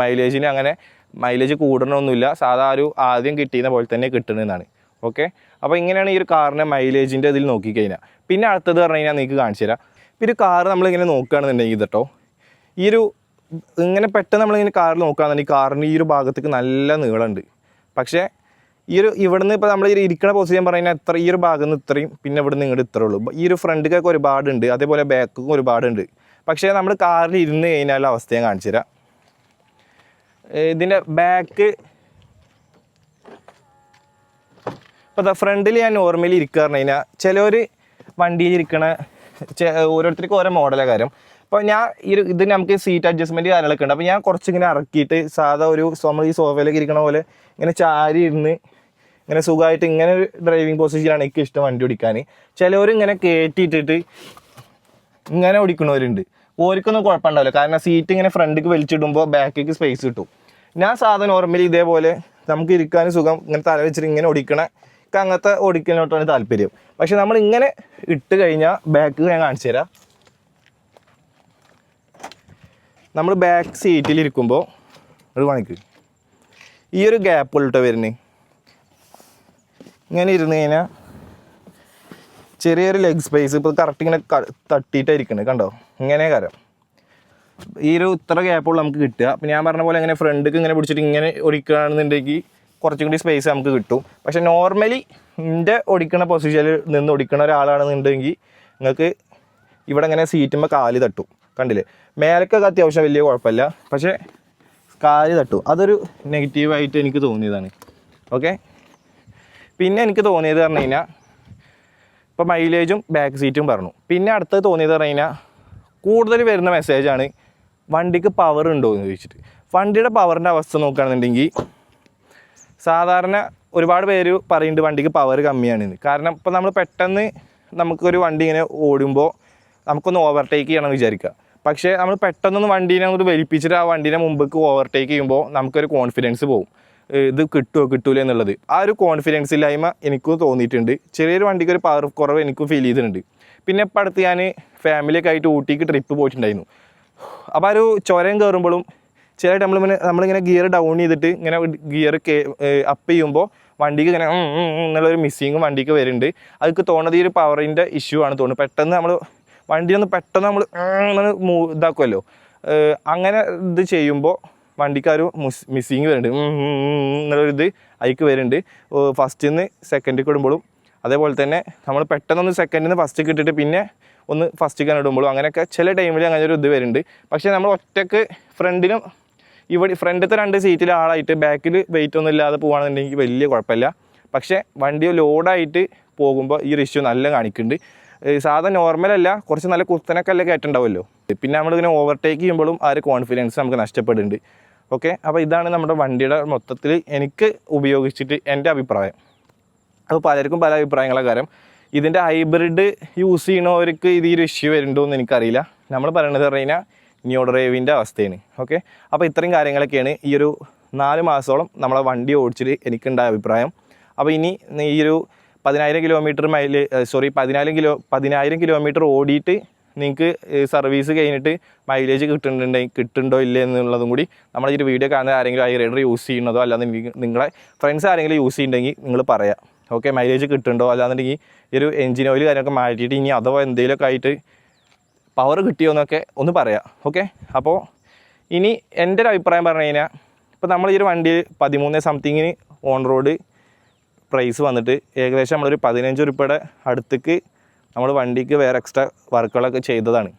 മൈലേജിന് അങ്ങനെ മൈലേജ് കൂടണമൊന്നുമില്ല സാധാ ഒരു ആദ്യം കിട്ടിയെന്ന പോലെ തന്നെ കിട്ടണമെന്നാണ് ഓക്കെ അപ്പോൾ ഇങ്ങനെയാണ് ഈ ഒരു കാറിന്റെ മൈലേജിന്റെ ഇതിൽ നോക്കിക്കഴിഞ്ഞാൽ പിന്നെ അടുത്തത് പറഞ്ഞു കഴിഞ്ഞാൽ നിങ്ങൾക്ക് കാണിച്ചു തരാം. ഇപ്പോൾ ഒരു കാറ് നമ്മളിങ്ങനെ നോക്കുകയാണെന്നുണ്ടെങ്കിൽ കേട്ടോ ഈ ഒരു ഇങ്ങനെ പെട്ടെന്ന് നമ്മളിങ്ങനെ കാറിൽ നോക്കുകയാണെന്നുണ്ടെങ്കിൽ കാറിന് ഈ ഒരു ഭാഗത്തേക്ക് നല്ല നീളമുണ്ട്. പക്ഷേ ഈ ഒരു ഇവിടുന്ന് ഇപ്പോൾ നമ്മൾ ഇരിക്കുന്ന പൊസിഷൻ പറഞ്ഞാൽ ഇത്ര ഈ ഒരു ഭാഗത്ത് നിന്ന് ഇത്രയും പിന്നെ ഇവിടുന്ന് ഇങ്ങോട്ട് ഇത്രേ ഉള്ളൂ. ഈ ഒരു ഫ്രണ്ടിലേക്കൊക്കെ ഒരുപാടുണ്ട്. അതേപോലെ ബാക്കും ഒരുപാടുണ്ട്. പക്ഷേ നമ്മൾ കാറിൽ ഇരുന്ന് കഴിഞ്ഞാൽ അവസ്ഥ ഞാൻ കാണിച്ചു തരാം. ഇതിന്റെ ബാക്ക് ഇപ്പോൾ ഫ്രണ്ടിൽ ഞാൻ നോർമലി ഇരിക്കുക പറഞ്ഞു കഴിഞ്ഞാൽ ചിലവർ വണ്ടിയിൽ ഇരിക്കണ ഓരോരുത്തർക്കും ഓരോ മോഡലാണ് കാര്യം. അപ്പോൾ ഞാൻ ഈ ഇത് നമുക്ക് സീറ്റ് അഡ്ജസ്റ്റ്മെന്റ് കാര്യങ്ങളൊക്കെ ഉണ്ട്. അപ്പോൾ ഞാൻ കുറച്ചിങ്ങനെ ഇറക്കിയിട്ട് സാധാ ഒരു നമ്മൾ ഈ സോഫയിലേക്ക് ഇരിക്കണ പോലെ ഇങ്ങനെ ചാരി ഇരുന്ന് ഇങ്ങനെ സുഖമായിട്ട് ഇങ്ങനെ ഒരു ഡ്രൈവിംഗ് പൊസിഷനാണ് എനിക്ക് ഇഷ്ടം വണ്ടി ഓടിക്കാൻ. ചിലവർ ഇങ്ങനെ കയറ്റിയിട്ടിട്ട് ഇങ്ങനെ ഓടിക്കണവരുണ്ട് ഓർക്കൊന്നും കുഴപ്പമുണ്ടാവില്ല. കാരണം സീറ്റ് ഇങ്ങനെ ഫ്രണ്ടിലേക്ക് വലിച്ചിടുമ്പോൾ ബാക്കിലേക്ക് സ്പേസ് കിട്ടും. ഞാൻ സാധനം നോർമലി ഇതേപോലെ നമുക്ക് ഇരിക്കാൻ സുഖം ഇങ്ങനെ തല വെച്ചിട്ട് ഇങ്ങനെ ഓടിക്കണ അങ്ങനത്തെ ഓടിക്കുന്നതിനോട്ടാണ് താല്പര്യം. പക്ഷെ നമ്മൾ ഇങ്ങനെ ഇട്ട് കഴിഞ്ഞാൽ ബാക്ക് ഞാൻ കാണിച്ചു തരാം നമ്മൾ ബാക്ക് സീറ്റിലിരിക്കുമ്പോൾ ഒരു മണിക്ക് ഈ ഒരു ഗ്യാപ്പ് ഉള്ളിട്ട് വരുന്നത് ഇങ്ങനെ ഇരുന്ന് കഴിഞ്ഞാൽ ചെറിയൊരു ലെഗ് സ്പേസ് ഇപ്പോൾ കറക്റ്റ് ഇങ്ങനെ തട്ടിയിട്ടായിരിക്കുന്നത് കണ്ടോ? ഇങ്ങനെ കരം. ഈ ഒരു ഇത്ര ഗ്യാപ്പുള്ള നമുക്ക് കിട്ടുക. അപ്പം ഞാൻ പറഞ്ഞ പോലെ ഇങ്ങനെ ഫ്രണ്ടിക്ക് ഇങ്ങനെ പിടിച്ചിട്ട് ഇങ്ങനെ ഒടിക്കുകയാണെന്നുണ്ടെങ്കിൽ കുറച്ചും കൂടി സ്പേസ് നമുക്ക് കിട്ടും. പക്ഷേ നോർമലി എന്റെ ഒടിക്കണ പൊസിഷനിൽ നിന്ന് ഒടിക്കുന്ന ഒരാളാണെന്നുണ്ടെങ്കിൽ നിങ്ങൾക്ക് ഇവിടെ ഇങ്ങനെ സീറ്റുമ്പോൾ കാൽ തട്ടും. കണ്ടില്ലേ? മേലക്കൊക്കെ അത്യാവശ്യം വലിയ കുഴപ്പമില്ല. പക്ഷേ കാൽ തട്ടു. അതൊരു നെഗറ്റീവായിട്ട് എനിക്ക് തോന്നിയതാണ്. ഓക്കെ പിന്നെ എനിക്ക് തോന്നിയത് പറഞ്ഞു കഴിഞ്ഞാൽ ഇപ്പോൾ മൈലേജും ബാക്ക് സീറ്റും പറഞ്ഞു. പിന്നെ അടുത്തത് തോന്നിയത് പറഞ്ഞു കഴിഞ്ഞാൽ കൂടുതൽ വരുന്ന മെസ്സേജാണ് വണ്ടിക്ക് പവർ ഉണ്ടോ? എന്ന് ചോദിച്ചിട്ട്. വണ്ടിയുടെ പവറിന്റെ അവസ്ഥ നോക്കുകയാണെന്നുണ്ടെങ്കിൽ സാധാരണ ഒരുപാട് പേര് പറയുന്നുണ്ട് വണ്ടിക്ക് പവർ കമ്മിയാണെന്ന്. കാരണം ഇപ്പോൾ നമ്മൾ പെട്ടെന്ന് നമുക്കൊരു വണ്ടി ഇങ്ങനെ ഓടുമ്പോൾ നമുക്കൊന്ന് ഓവർടേക്ക് ചെയ്യണം വിചാരിക്കുക. പക്ഷേ നമ്മൾ പെട്ടെന്നൊന്ന് വണ്ടീനെ അങ്ങോട്ട് വലിപ്പിച്ചിട്ട് ആ വണ്ടീനെ മുമ്പേക്ക് ഓവർടേക്ക് ചെയ്യുമ്പോൾ നമുക്കൊരു കോൺഫിഡൻസ് പോകും ഇത് കിട്ടുമോ കിട്ടൂല എന്നുള്ളത്. ആ ഒരു കോൺഫിഡൻസ് ഇല്ലായ്മ എനിക്കും തോന്നിയിട്ടുണ്ട്. ചെറിയൊരു വണ്ടിക്ക് ഒരു പവർ കുറവ് എനിക്കും ഫീൽ ചെയ്തിട്ടുണ്ട്. പിന്നെ ഇപ്പം അടുത്ത് ഞാൻ ഫാമിലിയൊക്കെ ആയിട്ട് ഊട്ടിക്ക് ട്രിപ്പ് പോയിട്ടുണ്ടായിരുന്നു. അപ്പോൾ ആ ഒരു ചുരം കയറുമ്പോഴും ചില നമ്മളിങ്ങനെ നമ്മളിങ്ങനെ ഗിയർ ഡൗൺ ചെയ്തിട്ട് ഇങ്ങനെ ഗിയർ അപ്പ് ചെയ്യുമ്പോൾ വണ്ടിക്ക് ഇങ്ങനെ എന്നുള്ളൊരു മിസ്സിങ് വണ്ടിക്ക് വരുന്നുണ്ട് അതൊക്കെ തോന്നുന്നത് ഈ ഒരു പവറിന്റെ ഇഷ്യൂ ആണ് തോന്നുന്നത് പെട്ടെന്ന് നമ്മൾ വണ്ടി ഒന്ന് പെട്ടെന്ന് നമ്മൾ ഇതാക്കുമല്ലോ അങ്ങനെ ഇത് ചെയ്യുമ്പോൾ വണ്ടിക്കാർ മിസ് മിസ്സിങ് വരുന്നുണ്ട്. എന്നുള്ളൊരിത് അതിക്ക് വരുന്നുണ്ട്. ഫസ്റ്റിൽ നിന്ന് സെക്കൻഡിൽ ഇടുമ്പോഴും അതേപോലെ തന്നെ നമ്മൾ പെട്ടെന്നൊന്ന് സെക്കൻഡിൽ നിന്ന് ഫസ്റ്റ് കിട്ടിയിട്ട് പിന്നെ ഒന്ന് ഫസ്റ്റ് ഇടുമ്പോഴും അങ്ങനെയൊക്കെ ചില ടൈമിൽ അങ്ങനെ ഒരു ഇത് വരുന്നുണ്ട്. പക്ഷേ നമ്മൾ ഒറ്റയ്ക്ക് ഫ്രണ്ടിനും ഇവിടെ ഫ്രണ്ടിലത്തെ രണ്ട് സീറ്റിൽ ആളായിട്ട് ബാക്കിൽ വെയിറ്റ് ഒന്നും ഇല്ലാതെ പോകുകയാണെന്നുണ്ടെങ്കിൽ വലിയ കുഴപ്പമില്ല. പക്ഷേ വണ്ടി ലോഡായിട്ട് പോകുമ്പോൾ ഈ ഇഷ്യൂ നല്ല കാണിക്കുന്നുണ്ട്. സാധാ നോർമലല്ല കുറച്ച് നല്ല കുത്തനൊക്കെ അല്ലേ കയറ്റുണ്ടാവുമല്ലോ പിന്നെ നമ്മളിങ്ങനെ ഓവർടേക്ക് ചെയ്യുമ്പോഴും ആ ഒരു കോൺഫിഡൻസ് നമുക്ക് നഷ്ടപ്പെടുന്നുണ്ട്. ഓക്കെ അപ്പോൾ ഇതാണ് നമ്മുടെ വണ്ടിയുടെ മൊത്തത്തിൽ എനിക്ക് ഉപയോഗിച്ചിട്ട് എന്റെ അഭിപ്രായം. അപ്പോൾ പലർക്കും പല അഭിപ്രായങ്ങളെ കാരണം ഇതിന്റെ ഹൈബ്രിഡ് യൂസ് ചെയ്യണവർക്ക് ഇത് ഈ ഒരു ഇഷ്യൂ വരുന്നുണ്ടോ എന്ന് എനിക്കറിയില്ല. നമ്മൾ പറയണത് പറഞ്ഞു കഴിഞ്ഞാൽ ന്യൂ ഡ്രൈവിന്റെ അവസ്ഥയാണ്. ഓക്കെ അപ്പോൾ ഇത്രയും കാര്യങ്ങളൊക്കെയാണ് ഈ ഒരു നാല് മാസത്തോളം നമ്മളെ വണ്ടി ഓടിച്ചിട്ട് എനിക്കുണ്ടായ അഭിപ്രായം. അപ്പോൾ ഇനി ഈ ഒരു പതിനായിരം കിലോമീറ്റർ മൈൽ സോറി പതിനായിരം കിലോ പതിനായിരം കിലോമീറ്റർ ഓടിയിട്ട് നിങ്ങൾക്ക് സർവീസ് കഴിഞ്ഞിട്ട് മൈലേജ് കിട്ടുന്നുണ്ടെങ്കിൽ കിട്ടുന്നുണ്ടോ ഇല്ലേ എന്നുള്ളതും കൂടി നമ്മൾ ഈ വീഡിയോ കാണുന്ന ആരെങ്കിലും ഐ റൈഡർ യൂസ് ചെയ്യുന്നതോ അല്ലാതെ നിങ്ങ- നിങ്ങളെ ഫ്രണ്ട്സ് ആരെങ്കിലും യൂസ് ചെയ്യുന്നുണ്ടെങ്കിൽ നിങ്ങൾ പറയാം. ഓക്കെ മൈലേജ് കിട്ടുന്നുണ്ടോ അല്ലാന്നുണ്ടെങ്കിൽ ഈ ഒരു എഞ്ചിൻ ഓയിൽ കാര്യമൊക്കെ മാറ്റിയിട്ട് ഇനി അഥവാ എന്തെങ്കിലുമൊക്കെ ആയിട്ട് പവർ കിട്ടിയോ എന്നൊക്കെ ഒന്ന് പറയാം. ഓക്കെ അപ്പോൾ ഇനി എന്റെ ഒരു അഭിപ്രായം പറഞ്ഞു കഴിഞ്ഞാൽ ഇപ്പോൾ നമ്മൾ ഈ ഒരു വണ്ടി പതിമൂന്ന് സംതിങ്ങിന് ഓൺ റോഡ് പ്രൈസ് വന്നിട്ട് ഏകദേശം നമ്മളൊരു പതിനഞ്ച് ഉറുപ്പയുടെ അടുത്തേക്ക് നമ്മൾ വണ്ടിക്ക് വേറെ എക്സ്ട്രാ വർക്കുകളൊക്കെ ചെയ്തതാണ്.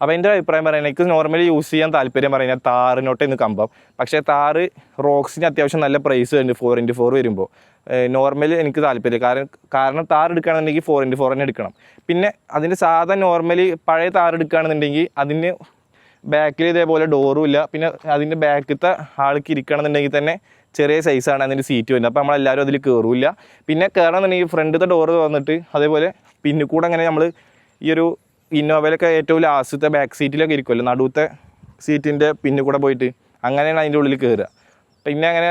അപ്പോൾ എന്റെ അഭിപ്രായം പറയുന്നത് എനിക്ക് നോർമലി യൂസ് ചെയ്യാൻ താല്പര്യം പറയുന്നത് താറിനോട്ട് ഇന്ന് കമ്പം. പക്ഷേ താറ് റോക്സിന് അത്യാവശ്യം നല്ല പ്രൈസ് വരുന്നുണ്ട് ഫോർ ഇന്റു ഫോർ വരുമ്പോൾ നോർമലി എനിക്ക് താല്പര്യം കാരണം കാരണം താർ എടുക്കുകയാണെന്നുണ്ടെങ്കിൽ ഫോർ ഇന്റു ഫോർ തന്നെ എടുക്കണം. പിന്നെ അതിന്റെ സാധാ നോർമലി പഴയ താർ എടുക്കുകയാണെന്നുണ്ടെങ്കിൽ അതിന് ബാക്കിൽ ഇതേപോലെ ഡോറും ഇല്ല. പിന്നെ അതിന്റെ ബാക്കിലത്തെ ആൾക്ക് ഇരിക്കണമെന്നുണ്ടെങ്കിൽ തന്നെ ചെറിയ സൈസാണ് അതിന്റെ സീറ്റ് വരുന്നത്. അപ്പോൾ നമ്മളെല്ലാവരും അതിൽ കയറില്ല പിന്നെ കയറണമെന്നുണ്ടെങ്കിൽ ഫ്രണ്ടിലത്തെ ഡോറ് തുറന്നിട്ട് അതേപോലെ പിന്നെ കൂടെ അങ്ങനെ നമ്മൾ ഈ ഒരു ഇന്നോവയിലൊക്കെ ഏറ്റവും ലാസ്റ്റത്തെ ബാക്ക് സീറ്റിലൊക്കെ ഇരിക്കുമല്ലോ നടുവത്തെ സീറ്റിന്റെ പിന്നെ കൂടെ പോയിട്ട് അങ്ങനെയാണ് അതിന്റെ ഉള്ളിൽ കയറുക പിന്നെ അങ്ങനെ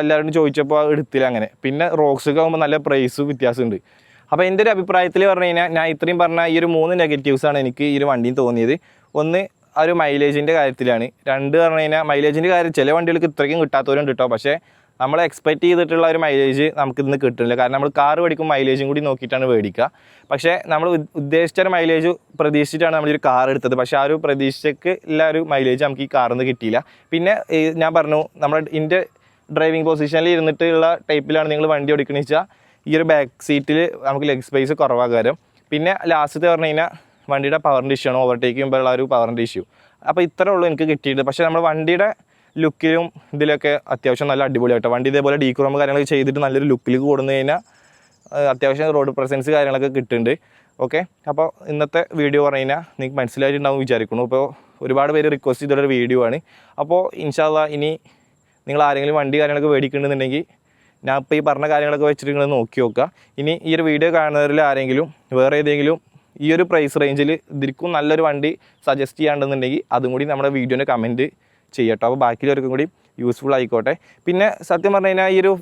എല്ലാവരും ചോദിച്ചപ്പോൾ എടുത്തില്ല അങ്ങനെ. പിന്നെ റോക്സൊക്കെ ആകുമ്പോൾ നല്ല പ്രൈസ് വ്യത്യാസമുണ്ട്. അപ്പോൾ എന്റെ ഒരു അഭിപ്രായത്തിൽ പറഞ്ഞു കഴിഞ്ഞാൽ ഞാൻ ഇത്രയും പറഞ്ഞ ഈ ഒരു മൂന്ന് നെഗറ്റീവ്സാണ് എനിക്ക് ഈ ഒരു വണ്ടിയും തോന്നിയത്. ഒന്ന് ആ ഒരു മൈലേജിന്റെ കാര്യത്തിലാണ്. രണ്ട് പറഞ്ഞു കഴിഞ്ഞാൽ മൈലേജിന്റെ കാര്യം ചില വണ്ടികൾക്ക് ഇത്രയ്ക്കും കിട്ടാത്തവരുണ്ട് കേട്ടോ പക്ഷേ നമ്മൾ എക്സ്പെക്റ്റ് ചെയ്തിട്ടുള്ള ഒരു മൈലേജ് നമുക്ക് ഇന്ന് കിട്ടുന്നില്ല. കാരണം നമ്മൾ കാർ മേടിക്കും മൈലേജും കൂടി നോക്കിയിട്ടാണ് മേടിക്കുക പക്ഷേ നമ്മൾ ഉദ്ദേശിച്ച ഒരു മൈലേജ് പ്രതീക്ഷിച്ചിട്ടാണ് നമ്മളൊരു കാർ എടുത്തത്. പക്ഷേ ആ ഒരു പ്രതീക്ഷയ്ക്ക് ഉള്ള ഒരു മൈലേജ് നമുക്ക് ഈ കാറിൽ നിന്ന് കിട്ടിയില്ല. പിന്നെ ഞാൻ പറഞ്ഞു നമ്മുടെ എന്റെ ഡ്രൈവിംഗ് പൊസിഷനിൽ ഇരുന്നിട്ടുള്ള ടൈപ്പിലാണ് നിങ്ങൾ വണ്ടി ഓടിക്കണമെന്ന് വെച്ചാൽ ഈ ഒരു ബാക്ക് സീറ്റിൽ നമുക്ക് ലെഗ് സ്പേസ് കുറവാകാരം. പിന്നെ ലാസ്റ്റ് പറഞ്ഞു കഴിഞ്ഞാൽ വണ്ടിയുടെ പവറിന്റെ ഇഷ്യൂ ആണ്. ഓവർടേക്ക് ചെയ്യുമ്പോഴുള്ള ഒരു പവറിന്റെ ഇഷ്യൂ അപ്പോൾ ഇത്രേ ഉള്ളൂ എനിക്ക് കിട്ടിയിട്ട് പക്ഷേ നമ്മുടെ വണ്ടിയുടെ ലുക്കിലും ഇതിലൊക്കെ അത്യാവശ്യം നല്ല അടിപൊളിയായിട്ട് വണ്ടി ഇതേപോലെ ഡീക്രോം കാര്യങ്ങളൊക്കെ ചെയ്തിട്ട് നല്ലൊരു ലുക്കിൽ കൊടുന്നു കഴിഞ്ഞാൽ അത്യാവശ്യം റോഡ് പ്രസൻസ് കാര്യങ്ങളൊക്കെ കിട്ടുന്നുണ്ട്. ഓക്കെ അപ്പോൾ ഇന്നത്തെ വീഡിയോ പറഞ്ഞു കഴിഞ്ഞാൽ നിങ്ങൾക്ക് മനസ്സിലായിട്ടുണ്ടാവും വിചാരിക്കുന്നു. അപ്പോൾ ഒരുപാട് പേര് റിക്വസ്റ്റ് ചെയ്തിട്ടൊരു വീഡിയോ ആണ്. അപ്പോൾ ഇൻഷാല്ല ഇനി നിങ്ങൾ ആരെങ്കിലും വണ്ടി കാര്യങ്ങളൊക്കെ മേടിക്കുന്നുണ്ടെന്നുണ്ടെങ്കിൽ ഞാൻ ഇപ്പോൾ ഈ പറഞ്ഞ കാര്യങ്ങളൊക്കെ വെച്ചിട്ട് നിങ്ങൾ നോക്കി നോക്കുക. ഇനി ഈ ഒരു വീഡിയോ കാണുന്നവരിൽ ആരെങ്കിലും വേറെ ഏതെങ്കിലും ഈ ഒരു പ്രൈസ് റേഞ്ചിൽ ഇതിരിക്കും നല്ലൊരു വണ്ടി സജസ്റ്റ് ചെയ്യാണ്ടെന്നുണ്ടെങ്കിൽ അതും കൂടി നമ്മുടെ വീഡിയോന്റെ കമന്റ് ചെയ്യട്ടോ. അപ്പോൾ ബാക്കിയുള്ളവർക്കും കൂടി യൂസ്ഫുൾ ആയിക്കോട്ടെ. പിന്നെ സത്യം പറഞ്ഞു ഈ ഒരു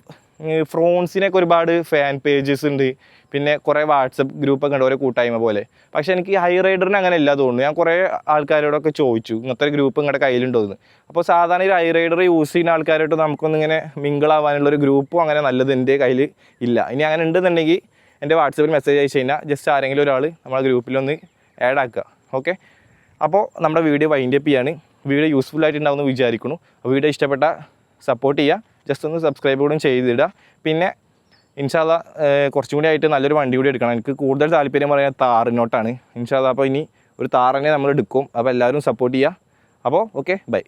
ഫ്രോൺസിനൊക്കെ ഒരുപാട് ഫാൻ പേജസ് ഉണ്ട്. പിന്നെ കുറേ വാട്സപ്പ് ഗ്രൂപ്പൊക്കെ ഉണ്ട് ഓരോ കൂട്ടായ്മ പോലെ. പക്ഷെ എനിക്ക് ഹൈ റൈഡറിന് അങ്ങനെ ഇല്ല തോന്നുന്നു. ഞാൻ കുറേ ആൾക്കാരോടൊക്കെ ചോദിച്ചു. ഇങ്ങനത്തെ ഗ്രൂപ്പ് നിങ്ങളുടെ കയ്യിലുണ്ടോ എന്ന്. അപ്പോൾ സാധാരണ ഒരു ഹൈ റൈഡർ യൂസ് ചെയ്യുന്ന ആൾക്കാരായിട്ട് നമുക്കൊന്നിങ്ങനെ ഒരു ഗ്രൂപ്പും അങ്ങനെ നല്ലത് എന്റെ കയ്യിൽ ഇല്ല. ഇനി അങ്ങനെ ഉണ്ടെന്നുണ്ടെങ്കിൽ എന്റെ വാട്സപ്പിൽ മെസ്സേജ് അയച്ചു കഴിഞ്ഞാൽ ജസ്റ്റ് ആരെങ്കിലും ഒരാൾ നമ്മളെ ഗ്രൂപ്പിലൊന്ന് ആഡ് ആക്കുക. ഓക്കെ അപ്പോൾ നമ്മുടെ വീഡിയോ വൈൻഡ് അപ്പ് ചെയ്യാണ്. വീഡിയോ യൂസ്ഫുൾ ആയിട്ടുണ്ടാവുമെന്ന് വിചാരിക്കുന്നു. വീഡിയോ ഇഷ്ടപ്പെട്ട സപ്പോർട്ട് ചെയ്യുക. ജസ്റ്റ് ഒന്ന് സബ്സ്ക്രൈബ് കൂടെ ചെയ്തിടുക. പിന്നെ ഇൻഷാല്ല കുറച്ചും കൂടി ആയിട്ട് നല്ലൊരു വണ്ടി കൂടി എടുക്കണം. എനിക്ക് കൂടുതൽ താല്പര്യം പറയുന്നത് താറിനോട്ടാണ്. ഇൻഷാല്ല അപ്പോൾ ഇനി ഒരു താറിനെ നമ്മൾ എടുക്കും. അപ്പോൾ എല്ലാവരും സപ്പോർട്ട് ചെയ്യുക. അപ്പോൾ ഓക്കെ ബൈ